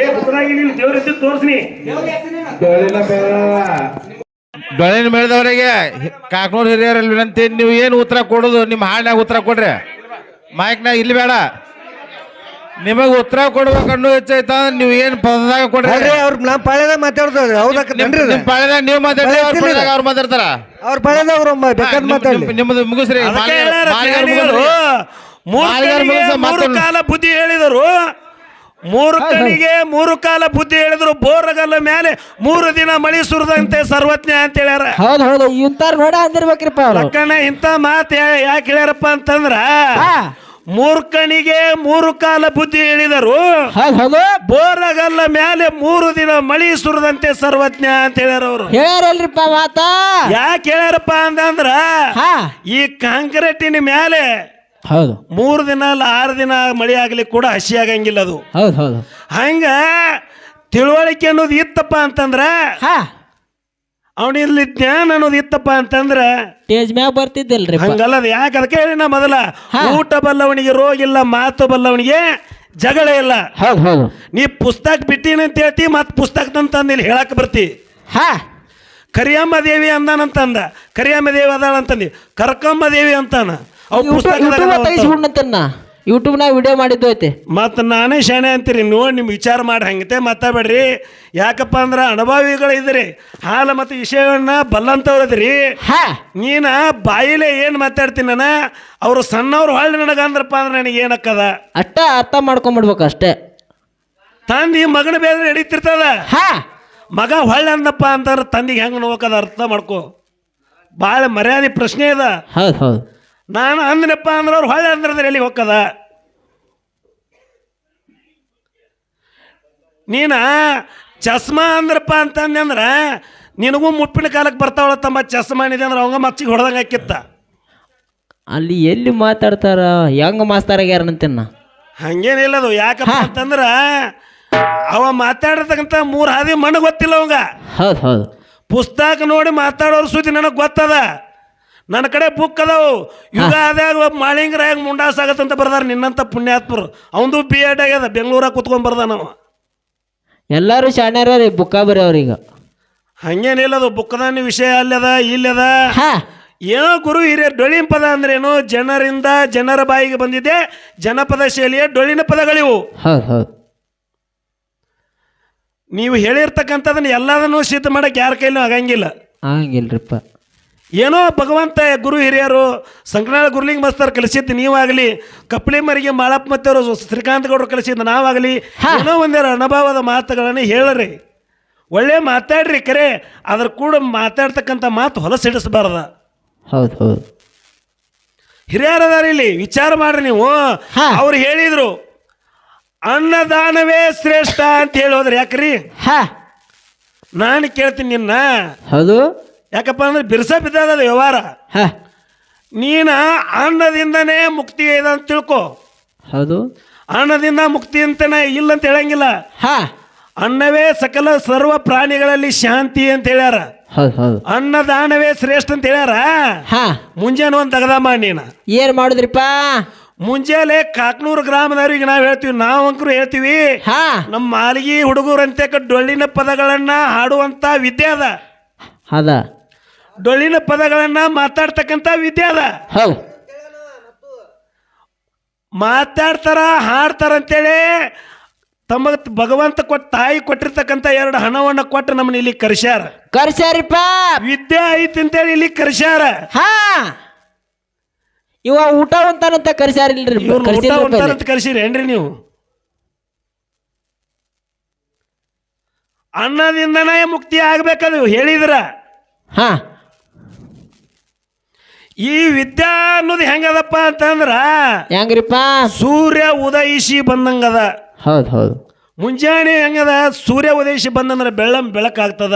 ಏ ಬುಕ್ದಾಗಿ ನೀನು ದೇವ್ರ ತೋರ್ಸ್ನಿ. ಡೊಳ್ಳಿನ ಮೇಳದವರಿಗೆ ಕಾಕ್ನೂರ್ ಹಿರಿಯರಲ್ಲಿ ವಿನಂತಿ ನೀವು ಏನು ಉತ್ತರ ಕೊಡೋದು? ನಿಮ್ಮ ಹಾಡಿನಾಗ ಉತ್ತರ ಕೊಡ್ರಿ. ಮಾಯಕ್ನಾಗ ಇಲ್ಲಿ ಬೇಡ. ನಿಮಗೆ ಉತ್ತರ ಕೊಡ್ಬೇಕನ್ನೋ ಹೆಚ್ಚೈತ ನೀವು ಏನು ಪದದಾಗ ಕೊಡ್ರಿ? ಅವ್ರು ಅವ್ರ ನಮ್ಮ ಪಾಳ್ಯದಾಗ ಮಾತಾಡ್ತಾರೆ ಹೌದಾ ನಿಮ್ಮ ಪಾಳ್ಯದಾಗ ನೀವು ಮಾತಾಡ್ರಿ ಅವ್ರ ಪಾಳ್ಯದಾಗ ಅವ್ರು ಮಾತಾಡ್ತಾರ. ಅವ್ರ ಪಾಳ್ಯದಾಗ ಅವ್ರು ಬೇಕಾದ್ ಮಾತಾಡ್ಲಿ. ನಿಮ್ಮದು ಮುಗಿಸ್ರಿ. ಮಾಲಿಗಾರ್- ಮಾಲಿಗಾರ್ ಮುಗಿಸ್ರಿ. ಮುಗಿಸ ಕಾಲ ಬುದ್ಧಿ ಹೇಳಿದರು. ಮೂರು ಕಣ್ಣಿಗೆ ಮೂರು ಕಾಲ ಬುದ್ಧಿ ಹೇಳಿದ್ರು ಬೋರಗಲ್ಲ ಮೇಲೆ ಮೂರು ದಿನ ಮಳಿ ಸುರಿದಂತೆ ಸರ್ವಜ್ಞ ಅಂತ ಹೇಳ್ಯಾರ. ಹೌದು ಹೌದು ಇಂತಾರ ನೋಡ ಅಂದಿರ್ಬೇಕ್ರಿಪ್ಪ ಅವ್ರು. ಲಕ್ಕಣ್ಣ ಇಂಥ ಮಾತು ಯಾಕೆ ಹೇಳ್ಯಾರಪ್ಪ ಅಂತಂದ್ರ. ಮೂರ್ಖನಿಗೆ ಮೂರು ಕಾಲ ಬುದ್ಧಿ ಹೇಳಿದರು. ಹೌದು ಹೌದು. ಬೋರಗಲ್ಲ ಮೇಲೆ ಮೂರು ದಿನ ಮಳಿ ಸುರಿದಂತೆ ಸರ್ವಜ್ಞ ಅಂತ ಹೇಳ್ಯಾರ ಅವರು. ಹೇಳ್ಯಾರಲ್ರಿಪ್ಪ ಮಾತಾ. ಯಾಕೆ ಹೇಳ್ಯಾರಪ್ಪ ಅಂತಂದ್ರ ಹಾ. ಈ ಕಾಂಕ್ರೀಟಿನ ಮೇಲೆ ಹೌದು. ಮೂರು ದಿನ ಅಲ್ಲ ಆರು ದಿನ ಮಳೆ ಆಗಲಿ ಕೂಡ ಹಸಿ ಆಗಂಗಿಲ್ಲ ಅದು. ಹೌದು ಹೌದು. ಹಂಗ ತಿಳುವಳಿಕೆ ಅನ್ನೋದು ಇತ್ತಪ್ಪ ಅಂತಂದ್ರ ಹಾ. ಅವನಿಲ್ಲಿ ಜ್ಞಾನ ಅನ್ನೋದು ಇತ್ತಪ್ಪ ಅಂತಂದ್ರ ಸ್ಟೇಜ್ ಮ್ಯಾಗ ಬರ್ತಿದ್ದಿಲ್ರಿ ಹಂಗಲ್ಲ ಅದು ಯಾಕೆ ಅದಕ್ಕೆ ಹೇಳಿನ ಮೊದಲ? ಹಾ. ಊಟ ಬಲ್ಲವನಿಗೆ ರೋಗ ಇಲ್ಲ ಮಾತು ಬಲ್ಲವನಿಗೆ ಜಗಳ ಇಲ್ಲ. ಹೌದು ಹೌದು. ನೀ ಪುಸ್ತಕ ಬಿಟ್ಟಿನ ಅಂತ ಹೇಳ್ತಿ ಮತ್ತೆ ಪುಸ್ತಕ ತಂದು ಇಲ್ಲಿ ಹೇಳಕ್ ಬರ್ತಿ. ಹಾ. ಕರಿಯಮ್ಮ ದೇವಿ ಅಂದಾನಂತಂದ. ಕರಿಯಮ್ಮ ದೇವಿ ಅದಾಳ ಅಂತಂದಿ ಕರ್ಕಮ್ಮ ದೇವಿ ಅಂತಾನ. ಅವು ಯೂಟ್ಯೂಬ್ ತೆಗಿಸ್ಬಿಡ್ನಂತನ್ನ ಯೂಟ್ಯೂಬ್ನಾಗ ವಿಡಿಯೋ ಮಾಡಿದ್ದು ಐತೆ ಮತ್ತು ನಾನೇ ಶಾಣೆ ಅಂತೀರಿ ನೋಡಿ ನಿಮ್ಗೆ ವಿಚಾರ ಮಾಡಿ ಹಂಗತೆ ಮಾತಾಬೇಡ್ರಿ ಯಾಕಪ್ಪ ಅಂದ್ರೆ ಅನುಭವಿಗಳು ಇದ್ರಿ ಹಾಲ ಮತ್ತು ವಿಷಯಗಳನ್ನ ಬಲ್ಲಂತವ್ರದ್ರಿ ಹಾ. ನೀನ ಬಾಯಿಲೆ ಏನು ಮಾತಾಡ್ತೀನಿ ನಾನು? ಅವರು ಸಣ್ಣವ್ರು ಹೊಳ್ಳಿ ನನಗೆ ಅಂದ್ರಪ್ಪ ಅಂದ್ರೆ ನನಗೆ ಏನಕ್ಕದ? ಅಷ್ಟ ಅರ್ಥ ಮಾಡ್ಕೊಂಬಿಡ್ಬೇಕು ಅಷ್ಟೇ. ತಂದಿ ಮಗನ ಬೇರೆ ನಡೀತಿರ್ತದ? ಹಾ. ಮಗ ಹೊಳ್ಳೆ ಅಂದಪ್ಪ ಅಂತಂದ್ರೆ ತಂದಿಗೆ ಹೆಂಗೆ ನೋಕದ ಅರ್ಥ ಮಾಡ್ಕೋ. ಭಾಳ ಮರ್ಯಾದೆ ಪ್ರಶ್ನೆ ಅದ. ಹೌದು ಹೌದು. ನಾನು ಅಂದ್ನಪ್ಪ ಅಂದ್ರೆ ಅವ್ರು ಹೊಳೆ ಅಂದ್ರೆ ಎಲ್ಲಿ ಹೋಕ್ಕದ? ನೀನ ಚಸ್ಮಾ ಅಂದ್ರಪ್ಪ ಅಂತಂದೆ ಅಂದ್ರೆ ನಿನಗೂ ಮುಪ್ಪಿನ ಕಾಲಕ್ಕೆ ಬರ್ತಾವಳ ತಮ್ಮ ಚಸ್ಮಾ ಇದೆ ಅಂದ್ರೆ ಅವಂಗ ಮಚ್ಚಿಗೆ ಹೊಡೆದಂಗೆ ಹಾಕಿತ್ತ. ಅಲ್ಲಿ ಎಲ್ಲಿ ಮಾತಾಡ್ತಾರ ಹೆಂಗ ಮಾಸ್ತಾರಾಗ್ಯಾರಂತೇನ ಹಂಗೇನಿಲ್ಲ ಅದು. ಯಾಕಪ್ಪ ಅಂತಂದ್ರ ಅವ ಮಾತಾಡತಕ್ಕಂಥ ಮೂರು ಹಾದಿ ಮಣ್ಣು ಗೊತ್ತಿಲ್ಲ ಅವಂಗ. ಹೌದು ಹೌದು. ಪುಸ್ತಕ ನೋಡಿ ಮಾತಾಡೋರು ಸುದ್ದಿ ನನಗೆ ಗೊತ್ತದ. ನನ್ನ ಕಡೆ ಬುಕ್ ಅದಾವು. ಯುಗ ಆದಾಗ ಒಬ್ಬ ಮಾಳಿಂಗರಾಗ ಮುಂಡಾಸ್ ಆಗತ್ತಂತ ಬರ್ದಾರ ನಿನ್ನಂತ ಪುಣ್ಯಾತ್ಮರು. ಅವಂದು ಬಿ ಎಡ್ ಆಗ್ಯದ ಬೆಂಗಳೂರಾಗ ಕುತ್ಕೊಂಡ್ ನಾವು ಎಲ್ಲರೂ ಶಾಣ್ಯಾರ ರೀ ಬುಕ್ಕ ಬರೀ ಅವ್ರೀಗ ಹಂಗೇನಿಲ್ಲ ಅದು ಬುಕ್ಕದಾನಿ ವಿಷಯ ಅಲ್ಲದ ಇಲ್ಲದ ಹಾ. ಏನೋ ಗುರು ಹಿರಿಯ ಡೊಳಿನ ಪದ ಅಂದ್ರೇನು ಜನರಿಂದ ಜನರ ಬಾಯಿಗೆ ಬಂದಿದೆ ಜನಪದ ಶೈಲಿಯ ಡೊಳಿನ ಪದಗಳಿವು. ಹೌದು ಹೌದು. ನೀವು ಹೇಳಿರ್ತಕ್ಕಂಥದನ್ನ ಎಲ್ಲದನ್ನು ಸಿದ್ಧ ಮಾಡಕ್ಕೆ ಯಾರ ಕೈಲೂ ಆಗಂಗಿಲ್ಲ. ಹಂಗಿಲ್ರಿಪ್ಪ ಏನೋ ಭಗವಂತ ಗುರು ಹಿರಿಯರು ಸಂಕನಾಳ ಗುರುಲಿಂಗ ಮಸ್ತರ್ ಕಲಿಸಿದ್ದು ನೀವಾಗಲಿ ಕಪ್ಪಳಿ ಮರಿಗೆ ಮಾಳಪ್ಪ ಮತ್ತವರು ಶ್ರೀಕಾಂತ್ ಗೌಡರು ಕಲಿಸಿದ್ದು ನಾವಾಗಲಿ. ಏನೋ ಒಂದೆರಡು ಅನುಭವದ ಮಾತುಗಳನ್ನು ಹೇಳರಿ. ಒಳ್ಳೆ ಮಾತಾಡ್ರಿ ಕರೆ ಅದ್ರ ಕೂಡ ಮಾತಾಡ್ತಕ್ಕಂಥ ಮಾತು ಹೊಲಸಿಡಿಸಬಾರ್ದ ಹೌದು ಹೌದು. ಇಲ್ಲಿ ವಿಚಾರ ಮಾಡ್ರಿ ನೀವು. ಅವ್ರು ಹೇಳಿದ್ರು ಅನ್ನದಾನವೇ ಶ್ರೇಷ್ಠ ಅಂತ ಹೇಳೋದ್ರಿ ಯಾಕ್ರಿ? ಹಾ. ನಾನು ಕೇಳ್ತೀನಿ ನಿನ್ನ. ಹೌದು. ಯಾಕಪ್ಪ ಅಂದ್ರೆ ಬಿರ್ಸ ಬಿದ್ದದ ವ್ಯವಹಾರ. ಹಾ. ನೀನ ಅನ್ನದಿಂದನೇ ಮುಕ್ತಿ ಇದೆ ಅಂತ ತಿಳ್ಕೊ. ಹೌದು. ಅನ್ನದಿಂದ ಮುಕ್ತಿ ಅಂತನೇ ಇಲ್ಲ ಅಂತ ಹೇಳಂಗಿಲ್ಲ. ಹಾ. ಅನ್ನವೇ ಸಕಲ ಸರ್ವ ಪ್ರಾಣಿಗಳಲ್ಲಿ ಶಾಂತಿ ಅಂತ ಹೇಳ್ಯಾರ. ಹೌದು ಹೌದು. ಅನ್ನದಾನವೇ ಶ್ರೇಷ್ಠ ಅಂತ ಹೇಳ್ಯಾರ. ಹಾ. ಮುಂಜಾನೆ ಒಂದು ತಗದ ಮಾಡಿ ನೀನು. ಏನ್ ಮಾಡುದ್ರಿಪ್ಪ? ಮುಂಜಾನೆ ಕಾಕ್ನೂರು ಗ್ರಾಮದವ್ರಿಗೆ ನಾವು ಹೇಳ್ತೀವಿ ನಾವು ಅಂಕರು ಹೇಳ್ತೀವಿ. ಹಾ. ನಮ್ಮ ಮಾಲಿಗೆ ಹುಡುಗರಂತೆ ಡೊಳ್ಳಿನ ಪದಗಳನ್ನ ಹಾಡುವಂತ ವಿದ್ಯೆ ಅದ. ಅದ. ಡೊಳ್ಳಿನ ಪದಗಳನ್ನ ಮಾತಾಡ್ತಕ್ಕಂಥ ವಿದ್ಯೆ ಅದ. ಹೌದು. ಮಾತಾಡ್ತಾರ ಹಾಡ್ತಾರ ಅಂತೇಳಿ ತಮ್ಮ ಭಗವಂತ ಕೊಟ್ಟ ತಾಯಿ ಕೊಟ್ಟಿರ್ತಕ್ಕಂಥ ಎರಡು ಹಣವನ್ನು ಕೊಟ್ಟು ನಮ್ಮನ್ನ ಇಲ್ಲಿ ಕರ್ಸ್ಯಾರ. ಕರ್ಸ್ಯಾರಿಪ್ಪ. ವಿದ್ಯೆ ಐತಿ ಅಂತೇಳಿ ಇಲ್ಲಿ ಕರ್ಸ್ಯಾರ. ಹಾ. ಇವ ಊಟ ಉಂತಾನಂತ ಕರ್ಸ್ಯಾರಿಲ್ರಿ ಇಲ್ಲ ಊಟ. ಅಂತ ಕರೆಸಿರಿ ಏನ್ರಿ ನೀವು? ಅನ್ನದಿಂದನೇ ಮುಕ್ತಿ ಆಗ್ಬೇಕದು ಹೇಳಿದ್ರ. ಹಾ. ಈ ವಿದ್ಯಾ ಅನ್ನೋದು ಹೆಂಗದಪ್ಪ ಅಂತಂದ್ರ ಹೆಂಗ್ರಿಪ್ಪ? ಸೂರ್ಯ ಉದಯಿಸಿ ಬಂದಂಗದ. ಹೌದು ಹೌದು. ಮುಂಜಾನೆ ಹೆಂಗದ? ಸೂರ್ಯ ಉದಯಿಸಿ ಬಂದಂದ್ರೆ ಬೆಳ್ಳಂ ಬೆಳಕಾಗ್ತದ.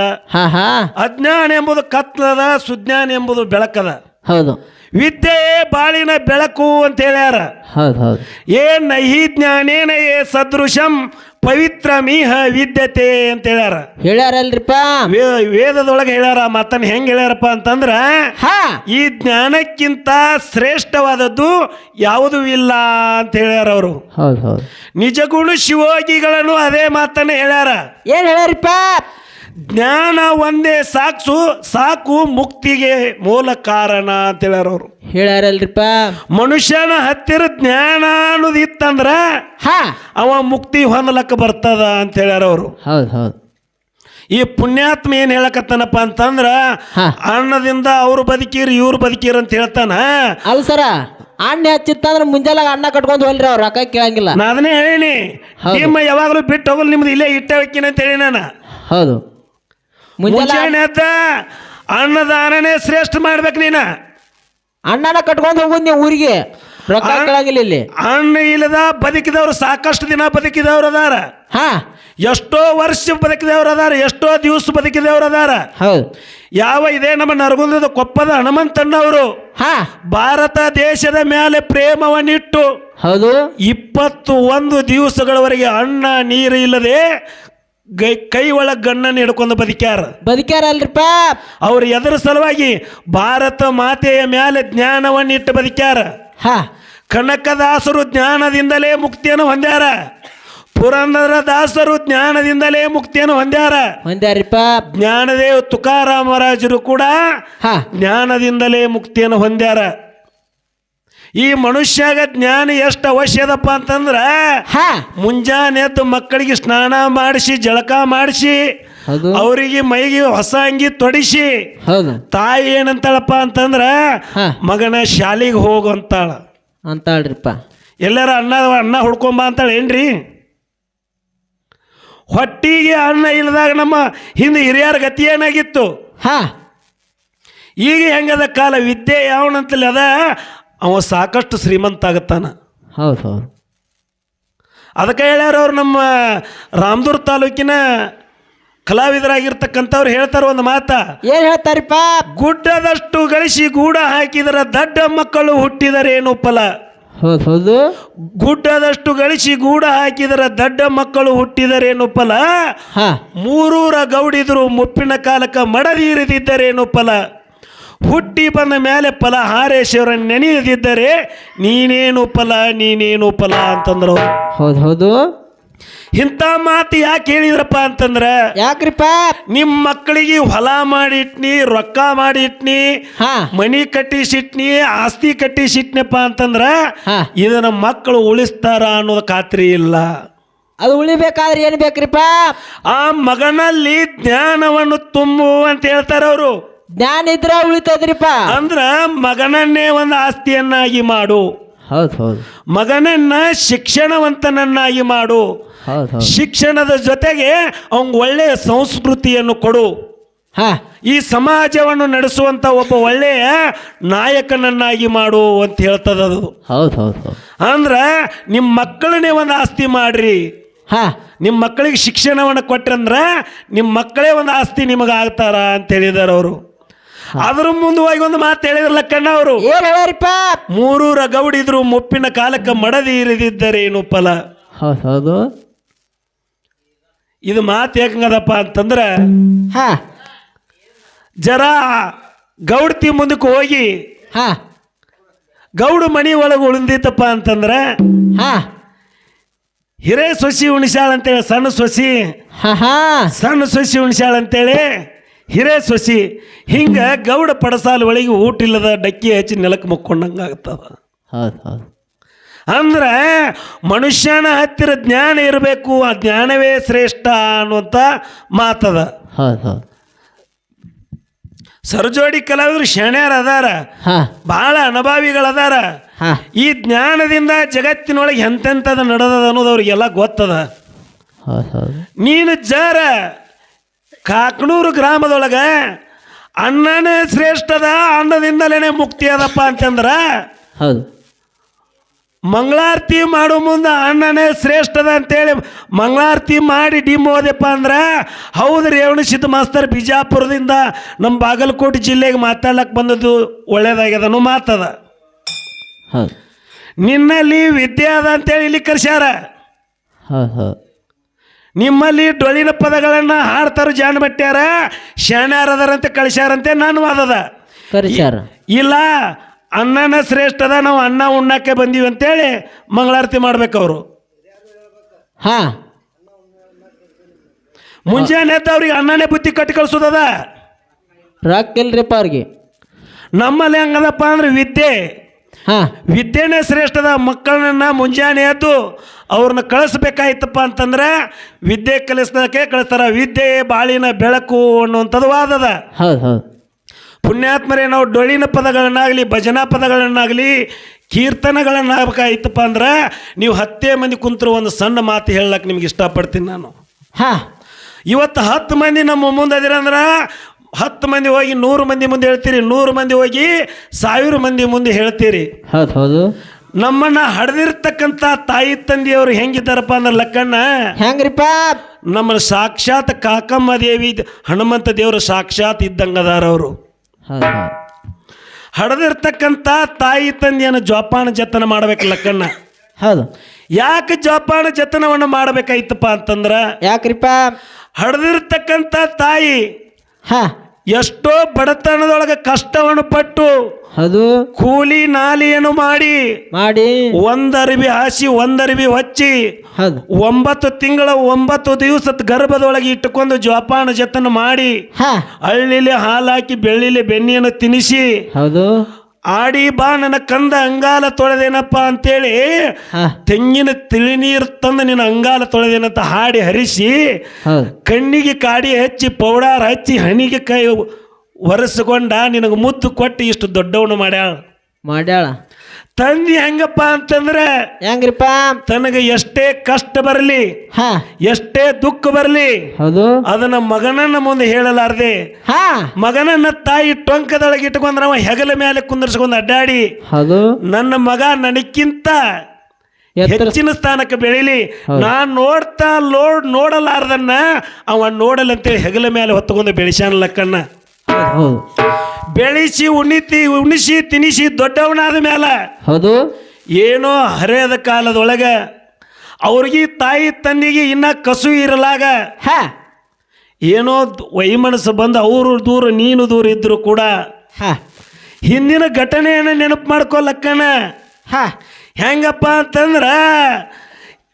ಅಜ್ಞಾನ ಎಂಬುದು ಕತ್ಲದ ಸುಜ್ಞಾನ ಎಂಬುದು ಬೆಳಕದ. ಹೌದು. ವಿದ್ಯೆ ಬಾಳಿನ ಬೆಳಕು ಅಂತ ಹೇಳ್ಯಾರ. ಹೌದು ಹೌದು. ಏ ನಹಿ ಜ್ಞಾನೇನ ಏ ಸದೃಶಂ ಪವಿತ್ರ ಮೀಹ ವಿದ್ಯತೆ ಅಂತ ಹೇಳ್ಯಾರ. ಹೇಳ್ಯಾರಲ್ರಿಪ್ಪ? ವೇ- ವೇದದೊಳಗೆ ಹೇಳ್ಯಾರ ಮತ್ತನ್ ಹೆಂಗ್ ಹೇಳ್ಯಾರಪ್ಪ ಅಂತಂದ್ರ ಹಾ. ಈ ಜ್ಞಾನಕ್ಕಿಂತ ಶ್ರೇಷ್ಠವಾದದ್ದು ಯಾವುದೂ ಇಲ್ಲ ಅಂತ ಹೇಳ್ಯಾರ ಅವರು. ಹೌದು ಹೌದು. ನಿಜಗುಣ ಶಿವೋಗಿಗಳನ್ನು ಅದೇ ಮಾತನ್ನ ಹೇಳ್ಯಾರ. ಏನ್ ಹೇಳ್ಯಾರಿಪ್ಪ? ಜ್ಞಾನ ಒಂದೇ ಸಾಕ್ಸು ಸಾಕು ಮುಕ್ತಿಗೆ ಮೂಲ ಕಾರಣ ಅಂತ ಹೇಳ್ಯಾರ ಅವರು. ಹೇಳ್ಯಾರಲ್ರಿಪ್ಪ. ಮನುಷ್ಯನ ಹತ್ತಿರ ಜ್ಞಾನ ಅನ್ನೋದು ಇತ್ತಂದ್ರ ಹಾ. ಅವ ಮುಕ್ತಿ ಹೊಂದಲಕ್ಕ ಬರ್ತದ ಅಂತ ಹೇಳ್ಯಾರ ಅವರು. ಹೌದು ಹೌದು. ಈ ಪುಣ್ಯಾತ್ಮ ಏನ್ ಹೇಳಕತ್ತಾನಪ್ಪ ಅಂತಂದ್ರ. ಅನ್ನದಿಂದ ಅವ್ರು ಬದುಕಿರಿ ಇವ್ರು ಬದುಕಿರಿ ಅಂತ ಹೇಳ್ತಾನ. ಅಲ್ಲ ಸರ ಅಣ್ಣ ಹಚ್ಚಿತ್ತಂದ್ರೆ ಮುಂಜಾನೆ ಅಣ್ಣ ಕಟ್ಕೊಂಡು ಹೋಲ್ರಿ ಅವ್ರು ರೊಕ್ಕ ಕೇಳಂಗಿಲ್ಲ. ನಾ ಅದನ್ನೇ ಹೇಳಿನಿ. ನಿಮ್ಮ ಯಾವಾಗಲೂ ಬಿಟ್ಟು ಹೋಗಲ್ ನಿಮ್ದು ಇಲ್ಲೇ ಇಟ್ಟ ಅಂತ ಹೇಳಿ ನಾನು. ಹೌದು. ಮುಂಜಾನೆ ಎದ್ದ ಅನ್ನದಾನನೇ ಶ್ರೇಷ್ಠ ಮಾಡ್ಬೇಕು ನೀನ. ಅಣ್ಣನ ಕಟ್ಕೊಂಡು ಹೋಗುದ್ ನೀವು ಊರಿಗೆ. ರೊಕ್ಕ ಇಲ್ಲಿ. ಅಣ್ಣ ಇಲ್ಲದ ಬದುಕಿದವ್ರು ಸಾಕಷ್ಟು ದಿನ ಬದುಕಿದವ್ರು ಅದಾರ. ಹಾ. ಎಷ್ಟೋ ವರ್ಷ ಬದುಕಿದವ್ರು ಅದಾರ ಎಷ್ಟೋ ದಿವಸ ಬದುಕಿದವ್ರು ಅದಾರ. ಹೌದು. ಯಾವ ಇದೇ ನಮ್ಮ ನರಗುಂದದ ಕೊಪ್ಪದ ಹನುಮಂತಣ್ಣವರು. ಹಾ. ಭಾರತ ದೇಶದ ಮೇಲೆ ಪ್ರೇಮವನ್ನಿಟ್ಟು ಹೌದು. ಇಪ್ಪತ್ತು ಒಂದು ದಿವಸಗಳವರೆಗೆ ಅನ್ನ ನೀರು ಇಲ್ಲದೆ ಗೈ ಕೈ ಒಳಗೆ ಗಣ್ಣನ್ನು ಹಿಡ್ಕೊಂಡು ಬದುಕ್ಯಾರ. ಬದುಕ್ಯಾರಲ್ರಿಪ್ಪ. ಅವ್ರು ಎದರ ಸಲುವಾಗಿ ಭಾರತ ಮಾತೆಯ ಮೇಲೆ ಜ್ಞಾನವನ್ನಿಟ್ಟು ಬದುಕ್ಯಾರ. ಹ. ಕನಕದಾಸರು ಜ್ಞಾನದಿಂದಲೇ ಮುಕ್ತಿಯನ್ನು ಹೊಂದ್ಯಾರ. ಪುರಂದರ ದಾಸರು ಜ್ಞಾನದಿಂದಲೇ ಮುಕ್ತಿಯನ್ನು ಹೊಂದ್ಯಾರ. ಹೊಂದ್ಯಾರಿಪ್ಪ. ಜ್ಞಾನದೇವ್ ತುಕಾರಾಮರಾಜರು ಕೂಡ ಹ. ಜ್ಞಾನದಿಂದಲೇ ಮುಕ್ತಿಯನ್ನು ಹೊಂದ್ಯಾರ. ಈ ಮನುಷ್ಯಾಗ ಜ್ಞಾನ ಎಷ್ಟು ಅವಶ್ಯದಪ್ಪ ಅಂತಂದ್ರ ಹಾ. ಮುಂಜಾನೆ ಎದ್ದು ಮಕ್ಕಳಿಗೆ ಸ್ನಾನ ಮಾಡಿಸಿ ಜಳಕ ಮಾಡಿಸಿ ಹೌದು. ಅವರಿಗೆ ಮೈಗೆ ಹೊಸ ಅಂಗಿ ತೊಡಿಸಿ ಹೌದು. ತಾಯಿ ಏನಂತಾಳಪ್ಪ ಅಂತಂದ್ರ ಹಾ. ಮಗನ ಶಾಲಿಗೆ ಹೋಗು ಅಂತಾಳ. ಅಂತಾಳ್ರಿಪ್ಪ. ಎಲ್ಲಾರ ಅನ್ನ ಅನ್ನ ಹುಡ್ಕೊಂಬ ಅಂತಾಳ ಏನ್ರಿ? ಹೊಟ್ಟಿಗೆ ಅನ್ನ ಇಲ್ಲದಾಗ ನಮ್ಮ ಹಿಂದೆ ಹಿರಿಯರ ಗತಿ ಏನಾಗಿತ್ತು? ಹಾ. ಈಗ ಹೆಂಗದ ಕಾಲ ವಿದ್ಯೆ ಯಾವನಂತಲ್ಲಿ ಅದ? ಅವ ಸಾಕಷ್ಟು ಶ್ರೀಮಂತ ಆಗತ್ತಾನ. ಹೌದು ಹೌದು. ಅದಕ್ಕೆ ಹೇಳ್ಯಾರ ಅವ್ರು ನಮ್ಮ ರಾಮದುರ್ ತಾಲೂಕಿನ ಕಲಾವಿದರಾಗಿರ್ತಕ್ಕಂಥವ್ರು ಹೇಳ್ತಾರ ಒಂದು ಮಾತ. ಏನ್ ಹೇಳ್ತಾರಪ್ಪ? ಗುಡ್ಡದಷ್ಟು ಗಳಿಸಿ ಗೂಡ ಹಾಕಿದರ ದಡ್ಡ ಮಕ್ಕಳು ಹುಟ್ಟಿದರೇನು ಫಲ? ಹೌದು ಹೌದು. ಗುಡ್ಡದಷ್ಟು ಗಳಿಸಿ ಗೂಡ ಹಾಕಿದರ ದಡ್ಡ ಮಕ್ಕಳು ಹುಟ್ಟಿದರೇನು ಫಲ? ಹಾ. ಮೂರೂರ ಗೌಡಿದ್ರು ಮುಪ್ಪಿನ ಕಾಲಕ್ಕೆ ಏನು ಫಲ? ಹುಟ್ಟಿ ಬಂದ ಮೇಲೆ ಫಲ ಹಾರೇಶ್ವರ ನೆನೆಯದಿದ್ದರೆ ನೀನೇನು ಫಲ ನೀನೇನು ಫಲ ಅಂತಂದ್ರು. ಹೌದು ಹೌದು. ಇಂಥ ಮಾತು ಯಾಕೆ ಹೇಳಿದ್ರಪ್ಪ ಅಂತಂದ್ರೆ ಯಾಕ್ರಿಪ್ಪ? ನಿಮ್ಮ ಮಕ್ಕಳಿಗೆ ಹೊಲ ಮಾಡಿಟ್ನಿ ರೊಕ್ಕ ಮಾಡಿಟ್ನಿ ಹಾ. ಮನಿ ಕಟ್ಟಿಸಿಟ್ನಿ ಆಸ್ತಿ ಕಟ್ಟಿಸಿಟ್ನಪ್ಪ ಅಂತಂದ್ರ. ಇದನ್ನ ಮಕ್ಕಳು ಉಳಿಸ್ತಾರ ಅನ್ನೋದು ಖಾತ್ರಿ ಇಲ್ಲ. ಅದು ಉಳಿಬೇಕಾದ್ರೆ ಏನ್ ಬೇಕ್ರಿಪ್ಪ? ಆ ಮಗನಲ್ಲಿ ಜ್ಞಾನವನ್ನು ತುಂಬು ಅಂತ ಹೇಳ್ತಾರ ಅವರು ಜ್ಞಾನ ಇದ್ರ ಉಳಿತದ್ರಿಪ್ಪ. ಅಂದ್ರ ಮಗನನ್ನೇ ಒಂದು ಆಸ್ತಿಯನ್ನಾಗಿ ಮಾಡು. ಹೌದು ಹೌದು. ಮಗನನ್ನ ಶಿಕ್ಷಣವಂತನನ್ನಾಗಿ ಮಾಡು. ಹೌದು ಹೌದು. ಶಿಕ್ಷಣದ ಜೊತೆಗೆ ಅವಂಗೆ ಒಳ್ಳೆಯ ಸಂಸ್ಕೃತಿಯನ್ನು ಕೊಡು. ಹಾ. ಈ ಸಮಾಜವನ್ನು ನಡೆಸುವಂತ ಒಬ್ಬ ಒಳ್ಳೆಯ ನಾಯಕನನ್ನಾಗಿ ಮಾಡು ಅಂತ ಹೇಳ್ತದದು ಹೌದು ಹೌದು ಹೌದು. ಅಂದ್ರ ನಿಮ್ಮ ಮಕ್ಕಳನ್ನೇ ಒಂದು ಆಸ್ತಿ ಮಾಡ್ರಿ. ಹಾ. ನಿಮ್ಮ ಮಕ್ಕಳಿಗೆ ಶಿಕ್ಷಣವನ್ನು ಕೊಟ್ರಂದ್ರ ನಿಮ್ಮ ಮಕ್ಕಳೇ ಒಂದು ಆಸ್ತಿ ನಿಮಗೆ ಆಗ್ತಾರ ಅಂತ ಹೇಳಿದಾರ ಅವರು. ಅದ್ರ ಮುಂದುವಾಗಿ ಒಂದು ಮಾತು ಹೇಳಿದ್ರಲ್ಲ ಲಕ್ಕಣ್ಣ ಅವರು. ಏನ್ ಮೂರೂರ ಗೌಡಿದ್ರು ಮುಪ್ಪಿನ ಕಾಲಕ್ಕೆ ಮಡದಿ ಇರಿದಿದ್ದರೇನು ಫಲ? ಹೌದು ಹೌದು. ಇದು ಮಾತು ಹೆಂಗದಪ್ಪ ಅಂತಂದ್ರ ಹಾ. ಜರ ಗೌಡ್ತಿ ಮುಂದಕ್ಕೆ ಹೋಗಿ ಹಾ. ಗೌಡು ಮನಿ ಒಳಗೆ ಉಳಿದಿತ್ತಪ್ಪ ಅಂತಂದ್ರೆ ಹಾ. ಹಿರೇ ಸೊಸಿ ಉಣಿಸ್ಯಾಳ ಅಂತೇಳಿ ಸಣ್ಣ ಸೊಸಿ. ಹಾ ಹಾ. ಸಣ್ಣ ಸೊಸಿ ಉಣಿಸ್ಯಾಳ ಅಂತೇಳಿ ಹಿರೇ ಸೊಸಿ ಹಿಂಗೆ ಗೌಡ ಪಡಸಾಲ ಒಳಗೆ ಊಟ ಇಲ್ಲದ ಡಕ್ಕಿ ಹಚ್ಚಿ ನೆಲಕ್ಕೆ ಮುಕ್ಕೊಂಡಂಗೆ ಆಗ್ತದ. ಹೌದು ಹೌದು. ಅಂದ್ರೆ ಮನುಷ್ಯನ ಹತ್ತಿರ ಜ್ಞಾನ ಇರಬೇಕು ಆ ಜ್ಞಾನವೇ ಶ್ರೇಷ್ಠ ಅನ್ನುವಂಥ ಮಾತದ. ಹೌದು ಹೌದು. ಸರಜೋಡಿ ಕಲಾವಿದರು ಶಣ್ಯಾರ ಅದಾರ ಬಹಳ ಅನುಭಾವಿಗಳದಾರ. ಈ ಜ್ಞಾನದಿಂದ ಜಗತ್ತಿನೊಳಗೆ ಎಂತೆಂಥದ್ದು ನಡೆದದ ಅನ್ನೋದು ಅವ್ರಿಗೆಲ್ಲ ಗೊತ್ತದ. ನೀನು ಜರ ಕಾಕನೂರು ಗ್ರಾಮದೊಳಗೆ ಅಣ್ಣನೇ ಶ್ರೇಷ್ಠದ ಅನ್ನದಿಂದಲೇ ಮುಕ್ತಿ ಅದಪ್ಪ ಅಂತಂದ್ರ ಹೌದು. ಮಂಗಳಾರತಿ ಮಾಡೋ ಮುಂದೆ ಅಣ್ಣನೇ ಶ್ರೇಷ್ಠದ ಅಂತೇಳಿ ಮಂಗಳಾರತಿ ಮಾಡಿ ಡಿಮ್ ಹೋದೆಪ್ಪ ಅಂದ್ರೆ ಹೌದು ರೇವಣಸಿದ್ಧ ಮಾಸ್ತರ್ ಬಿಜಾಪುರದಿಂದ ನಮ್ಮ ಬಾಗಲಕೋಟೆ ಜಿಲ್ಲೆಗೆ ಮಾತಾಡ್ಲಕ್ಕೆ ಬಂದದ್ದು ಒಳ್ಳೇದಾಗ್ಯದನು ಮಾತದ. ನಿನ್ನಲ್ಲಿ ವಿದ್ಯೆ ಅದ ಅಂತೇಳಿ ಇಲ್ಲಿ ಕರ್ಸ್ಯಾರ. ನಿಮ್ಮಲ್ಲಿ ಡೊಳಿನ ಪದಗಳನ್ನು ಹಾಡ್ತಾರ ಜಾಣ ಬಟ್ಟ್ಯಾರ ಶಾಣ್ಯಾರದಾರಂತೆ ಕಳಿಸ್ಯಾರಂತೆ ನಾನು ವಾದದ. ಇಲ್ಲ ಅನ್ನನ ಶ್ರೇಷ್ಠದ ನಾವು ಅನ್ನ ಉಣ್ಣಕ್ಕೆ ಬಂದೀವಿ ಅಂತೇಳಿ ಮಂಗಳಾರತಿ ಮಾಡ್ಬೇಕು ಅವರು ಹಾ. ಮುಂಜಾನೆ ಎದ್ದು ಅವ್ರಿಗೆ ಅನ್ನನೇ ಬುತ್ತಿ ಕಟ್ಟಿ ಕಳ್ಸೋದದ? ರೊಕ್ಕ ಇಲ್ರಿಪ್ಪ ಅವ್ರಿಗೆ. ನಮ್ಮಲ್ಲಿ ಹಂಗದಪ್ಪ ಅಂದ್ರೆ ವಿದ್ಯೆ. ಹಾ. ವಿದ್ಯೆನೇ ಶ್ರೇಷ್ಠದ ಮಕ್ಕಳನ್ನ ಮುಂಜಾನೆ ಎದ್ದು ಅವ್ರನ್ನ ಕಳಿಸ್ಬೇಕಾಯ್ತಪ್ಪ ಅಂತಂದ್ರೆ ವಿದ್ಯೆ ಕಲಿಸ್ದಕ್ಕೆ ಕಳಿಸ್ತಾರ. ವಿದ್ಯೆ ಬಾಳಿನ ಬೆಳಕು ಅನ್ನುವಂಥದ್ದು ವಾದದ. ಪುಣ್ಯಾತ್ಮರೇ ನಾವು ಡೊಳ್ಳಿನ ಪದಗಳನ್ನಾಗಲಿ ಭಜನಾ ಪದಗಳನ್ನಾಗಲಿ ಕೀರ್ತನಗಳನ್ನಾಗಬೇಕಾಯ್ತಪ್ಪ ಅಂದ್ರೆ ನೀವು ಹತ್ತೇ ಮಂದಿ ಕುಂತರು ಒಂದು ಸಣ್ಣ ಮಾತು ಹೇಳಕ್ಕೆ ನಿಮ್ಗೆ ಇಷ್ಟಪಡ್ತೀನಿ ನಾನು. ಹಾ. ಇವತ್ತು ಹತ್ತು ಮಂದಿ ನಮ್ಮ ಮುಂದೆ ಅದಿರಂದ್ರೆ ಹತ್ತು ಮಂದಿ ಹೋಗಿ ನೂರು ಮಂದಿ ಮುಂದೆ ಹೇಳ್ತೀರಿ. ನೂರು ಮಂದಿ ಹೋಗಿ ಸಾವಿರ ಮಂದಿ ಮುಂದೆ ಹೇಳ್ತೀರಿ. ಹೌದು ಹೌದು. ನಮ್ಮನ್ನ ಹಡೆದಿರ್ತಕ್ಕಂತ ತಾಯಿ ತಂದೆಯವರು ಹೆಂಗಿದ್ದಾರಪ್ಪ ಅಂದ್ರೆ ಲಕ್ಕಣ್ಣ? ಹೆಂಗ್ರಿಪ್ಪ? ನಮ್ಮ ಸಾಕ್ಷಾತ್ ಕಾಕಮ್ಮ ದೇವಿ ಹನುಮಂತ ದೇವರು ಸಾಕ್ಷಾತ್ ಇದ್ದಂಗದಾರ ಅವರು. ಹಡದಿರ್ತಕ್ಕಂಥ ತಾಯಿ ತಂದೆಯನ್ನು ಜೋಪಾನ ಜತನ ಮಾಡ್ಬೇಕು ಲಕ್ಕಣ್ಣ. ಹೌದು. ಯಾಕೆ ಜೋಪಾನ ಜತನವನ್ನು ಮಾಡಬೇಕಾಯ್ತಪ್ಪ ಅಂತಂದ್ರ ಯಾಕ್ರಿಪ್ಪ? ಹಡದಿರ್ತಕ್ಕಂಥ ತಾಯಿ ಹಾ. ಎಷ್ಟೋ ಬಡತನದೊಳಗೆ ಕಷ್ಟವನ್ನು ಪಟ್ಟು ಅದು ಕೂಲಿ ನಾಲಿಯನ್ನು ಮಾಡಿ ಮಾಡಿ ಒಂದರಿವಿ ಹಾಸಿ ಒಂದರಿವಿ ಹೊಚ್ಚಿ ಒಂಬತ್ತು ತಿಂಗಳ ಒಂಬತ್ತು ದಿವಸದ ಗರ್ಭದೊಳಗೆ ಇಟ್ಟುಕೊಂಡು ಜೋಪಾನ ಜತನ ಮಾಡಿ ಹಳ್ಳಿಲಿ ಹಾಲಾಕಿ ಬೆಳ್ಳಿಲಿ ಬೆನ್ನಿಯನ್ನು ತಿನ್ನಿಸಿ ಹೌದು. ಆಡಿ ಬಾ ನನ್ನ ಕಂದ ಅಂಗಾಲ ತೊಳೆದೇನಪ್ಪ ಅಂತೇಳಿ ತೆಂಗಿನ ತಿಳಿನೀರು ತಂದು ನಿನ್ನ ಅಂಗಾಲ ತೊಳೆದೇನಂತ ಹಾಡಿ ಹರಿಸಿ ಕಣ್ಣಿಗೆ ಕಾಡಿ ಹಚ್ಚಿ ಪೌಡಾರ್ ಹಚ್ಚಿ ಹಣಿಗೆ ಕೈ ಒರೆಸ್ಕೊಂಡ ನಿನಗೆ ಮುತ್ತು ಕೊಟ್ಟು ಇಷ್ಟು ದೊಡ್ಡವನು ಮಾಡ್ಯಾಳ. ಮಾಡ್ಯಾಳ. ತಂದಿ ಹೆಂಗಪ್ಪ ಅಂತಂದ್ರೆ ಹೆಂಗ್ರಿಪ್ಪ? ತನಗೆ ಎಷ್ಟೇ ಕಷ್ಟ ಬರಲಿ ಹಾ. ಎಷ್ಟೇ ದುಃಖ ಬರಲಿ ಹೌದು. ಅದನ್ನ ಮಗನನ್ನ ಮುಂದೆ ಹೇಳಲಾರ್ದೆ. ಹಾ. ಮಗನನ್ನ ತಾಯಿ ಟೊಂಕದೊಳಗೆ ಇಟ್ಕೊಂಡ್ರ ಅವ ಹೆಗಲ ಮೇಲೆ ಕುಂದರ್ಸ್ಕೊಂಡು ಅಡ್ಡಾಡಿ. ಹೌದು. ನನ್ನ ಮಗ ನನಕ್ಕಿಂತ ಹೆಚ್ಚಿನ ಸ್ಥಾನಕ್ಕೆ ಬೆಳೀಲಿ. ನಾನ್ ನೋಡ್ತಾ ಲೋಡ್ ನೋಡಲಾರ್ದನ್ನ ಅವ ನೋಡಲಂತೇಳಿ ಹೆಗಲ ಮೇಲೆ ಹೊತ್ತುಕೊಂಡು ಬೆಳೆಸ್ಯಾನ ಲಕ್ಕಣ್ಣ ಹೌದು. ಬೆಳೆಸಿ ಉಣಿತಿ ಉಣಿಸಿ ತಿನಿಸಿ ದೊಡ್ಡವನಾದ ಮೇಲೆ ಹೌದು. ಏನೋ ಹರೆಯದ ಕಾಲದೊಳಗೆ ಅವ್ರಿಗೆ ತಾಯಿ ತಂದಿಗೆ ಇನ್ನ ಕಸು ಇರಲಾಗ. ಹಾ. ಏನೋ ವೈಮನಸ್ಸು ಬಂದು ಅವರು ದೂರ ನೀನು ದೂರ ಇದ್ರು ಕೂಡ ಹಾ. ಹಿಂದಿನ ಘಟನೆಯನ್ನು ನೆನಪು ಮಾಡ್ಕೊಲಕ್ಕನ ಹಾ. ಹೆಂಗಪ್ಪ ಅಂತಂದ್ರ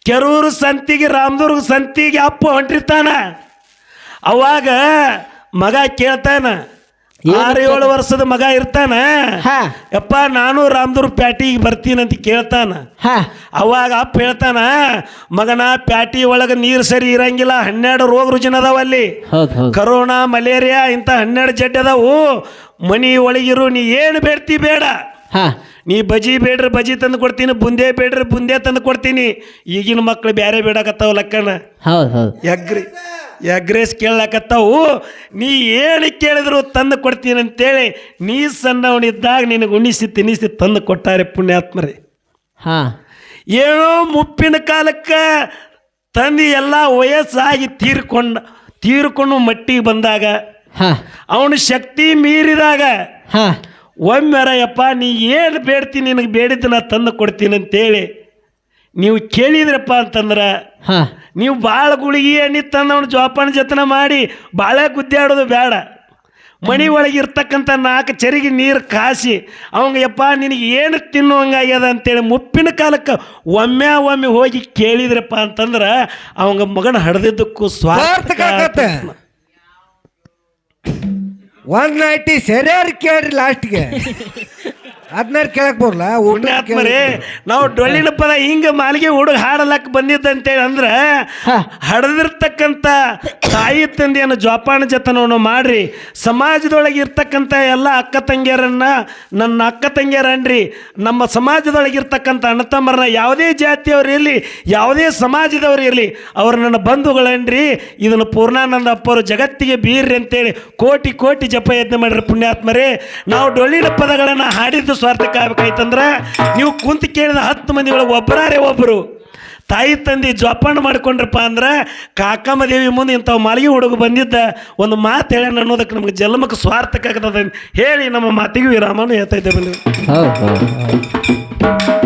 ಕೆರೂರು ಸಂತಿಗೆ ರಾಮದುರ್ಗ ಸಂತಿಗೆ ಅಪ್ಪ ಹೊಂಟಿರ್ತಾನ. ಅವಾಗ ಮಗ ಕೇಳ್ತಾನ ಆರು ಏಳು ವರ್ಷದ ಮಗ ಇರ್ತಾನ? ಹಾ. ಯಪ್ಪ ನಾನು ರಾಮದುರ್ ಪ್ಯಾಟಿಗೆ ಬರ್ತೀನಿ ಅಂತ ಕೇಳ್ತಾನ. ಅವಾಗ ಅಪ್ಪ ಹೇಳ್ತಾನ ಮಗನ ಪ್ಯಾಟಿ ಒಳಗೆ ನೀರು ಸರಿ ಇರಂಗಿಲ್ಲ ಹನ್ನೆರಡು ರೋಗ ರುಜಿನ ಅದಾವ ಅಲ್ಲಿ. ಕರೋನಾ ಮಲೇರಿಯಾ ಇಂಥ ಹನ್ನೆರಡು ಜಡ್ಡೆ ಅದಾವು. ಮನಿ ಒಳಗಿರು ನೀ ಏನು ಬೇಡ್ತಿ ಬೇಡ. ಹಾ. ನೀ ಬಜಿ ಬೇಡ್ರಿ ಬಜಿ ತಂದು ಕೊಡ್ತೀನಿ ಬುಂದೆ ಬೇಡ್ರಿ ಬುಂದೆ ತಂದು ಕೊಡ್ತೀನಿ. ಈಗಿನ ಮಕ್ಳು ಬೇರೆ ಬೇಡಕತ್ತಾವ ಲಕ್ಕಣ್ಣ. ಹೌದು ಹೌದು. ಎಗ್ರಿ ಎಗ್ರೇಸ್ ಕೇಳಕತ್ತಾವು ನೀ ಏನು ಕೇಳಿದ್ರು ತಂದು ಕೊಡ್ತೀನಿ ಅಂತೇಳಿ ನೀ ಸಣ್ಣವನಿದ್ದಾಗ ನಿನಗೆ ಉಣಿಸಿ ತಿನ್ನಿಸಿ ತಂದು ಕೊಟ್ಟಾರೆ ಪುಣ್ಯಾತ್ಮರಿ. ಹಾ. ಏನೋ ಮುಪ್ಪಿನ ಕಾಲಕ್ಕೆ ತಂದು ಎಲ್ಲ ವಯಸ್ಸಾಗಿ ತೀರ್ಕೊಂಡ ತೀರ್ಕೊಂಡು ಮಟ್ಟಿಗೆ ಬಂದಾಗ ಹಾ. ಅವನ ಶಕ್ತಿ ಮೀರಿದಾಗ ಹಾ. ಒಮ್ಮೆರ ಯಪ್ಪ ನೀ ಏನು ಬೇಡ್ತೀನಿ ನಿನಗೆ ಬೇಡಿದ್ದು ನಾ ತಂದು ಕೊಡ್ತೀನಿ ಅಂತೇಳಿ ನೀವು ಕೇಳಿದ್ರಪ್ಪ ಅಂತಂದ್ರೆ ಹಾಂ. ನೀವು ಭಾಳ ಗುಳಿಗೆ ಎಣ್ಣೆ ತಂದು ಅವನು ಜೋಪಾನ ಜತನ ಮಾಡಿ ಭಾಳ ಗುದ್ದಾಡೋದು ಬೇಡ ಮನೆ ಒಳಗೆ ಇರ್ತಕ್ಕಂಥ ನಾಲ್ಕು ಚರಿಗೆ ನೀರು ಕಾಸಿ ಅವಂಗ ಯಪ್ಪ ನಿನಗೆ ಏನು ತಿನ್ನುವಂಗಾಗ್ಯದ ಅಂತೇಳಿ ಮುಪ್ಪಿನ ಕಾಲಕ್ಕೆ ಒಮ್ಮೆ ಒಮ್ಮೆ ಹೋಗಿ ಕೇಳಿದ್ರಪ್ಪ ಅಂತಂದ್ರೆ ಅವಂಗ ಮಗನ ಹಡ್ದಿದ್ದಕ್ಕೂ ಸ್ವಾರ್ಥಕ ಸ್ವಾರ್ಥ ಒಂದ್ ನೈಟಿ ಸರಿಯಾರು ಕೇಳ್ರಿ ಲಾಸ್ಟ್ಗೆ ಅದನ್ನಾರು ಕೇಳಕ್ ಬರ್ಲ? ಊಟ ಪುಣ್ಯಾತ್ಮರೇ ನಾವು ಡೊಳ್ಳಿನ ಪದ ಹಿಂಗ ಮಾಲಿಗೆ ಹುಡುಗ ಹಾಡಲಕ್ ಬಂದಿದ್ದಂತೇಳಿ ಅಂದ್ರೆ ಅಂದ್ರ ಹಡದಿರ್ತಕ್ಕಂಥ ತಾಯಿ ತಂದೆಯನ್ನು ಜೋಪಾನ ಜತನವನ್ನು ಮಾಡ್ರಿ. ಸಮಾಜದೊಳಗೆ ಇರ್ತಕ್ಕಂಥ ಎಲ್ಲ ಅಕ್ಕ ತಂಗಿಯರನ್ನ ನನ್ನ ಅಕ್ಕ ತಂಗಿಯರನ್ರಿ ನಮ್ಮ ಸಮಾಜದೊಳಗೆ ಇರ್ತಕ್ಕಂಥ ಅಣ್ಣ ತಮ್ಮರನ್ನ ಯಾವುದೇ ಜಾತಿಯವ್ರು ಇರಲಿ ಯಾವುದೇ ಸಮಾಜದವ್ರು ಇರಲಿ ಅವ್ರು ನನ್ನ ಬಂಧುಗಳನ್ರಿ. ಇದನ್ನು ಪೂರ್ಣಾನಂದ ಅಪ್ಪರು ಜಗತ್ತಿಗೆ ಬೀರ್ರಿ ಅಂತೇಳಿ ಕೋಟಿ ಕೋಟಿ ಜಪ ಯತ್ನ ಮಾಡಿರಿ ಪುಣ್ಯಾತ್ಮರೇ. ನಾವು ಡೊಳ್ಳಿನ ಪದಗಳನ್ನು ಹಾಡಿದ್ದು ಸ್ವಾರ್ಥಕ್ಕೆ ಆಗ್ಬೇಕಾಯ್ತಂದ್ರೆ ನೀವು ಕುಂತು ಕೇಳಿದ ಹತ್ತು ಮಂದಿ ಒಳಗೆ ಒಬ್ಬರಾರೇ ಒಬ್ಬರು ತಾಯಿ ತಂದೆ ಜೋಪಾನ ಮಾಡ್ಕೊಂಡ್ರಪ್ಪ ಅಂದ್ರೆ ಕಾಕಮ್ಮ ದೇವಿ ಮುಂದೆ ಇಂಥವು ಮಾಲಿಗೆ ಹುಡುಗ ಬಂದಿದ್ದ ಒಂದು ಮಾತು ಹೇಳ ಅನ್ನೋದಕ್ಕೆ ನಮ್ಗೆ ಜನ್ಮಕ್ಕೆ ಸ್ವಾರ್ಥಕ್ಕಾಗ್ತದೆ ಹೇಳಿ ನಮ್ಮ ಮಾತಿಗೆ ವಿರಾಮನು ಹೇಳ್ತಾ ಇದ್ದೇವೆ ಹೌದು.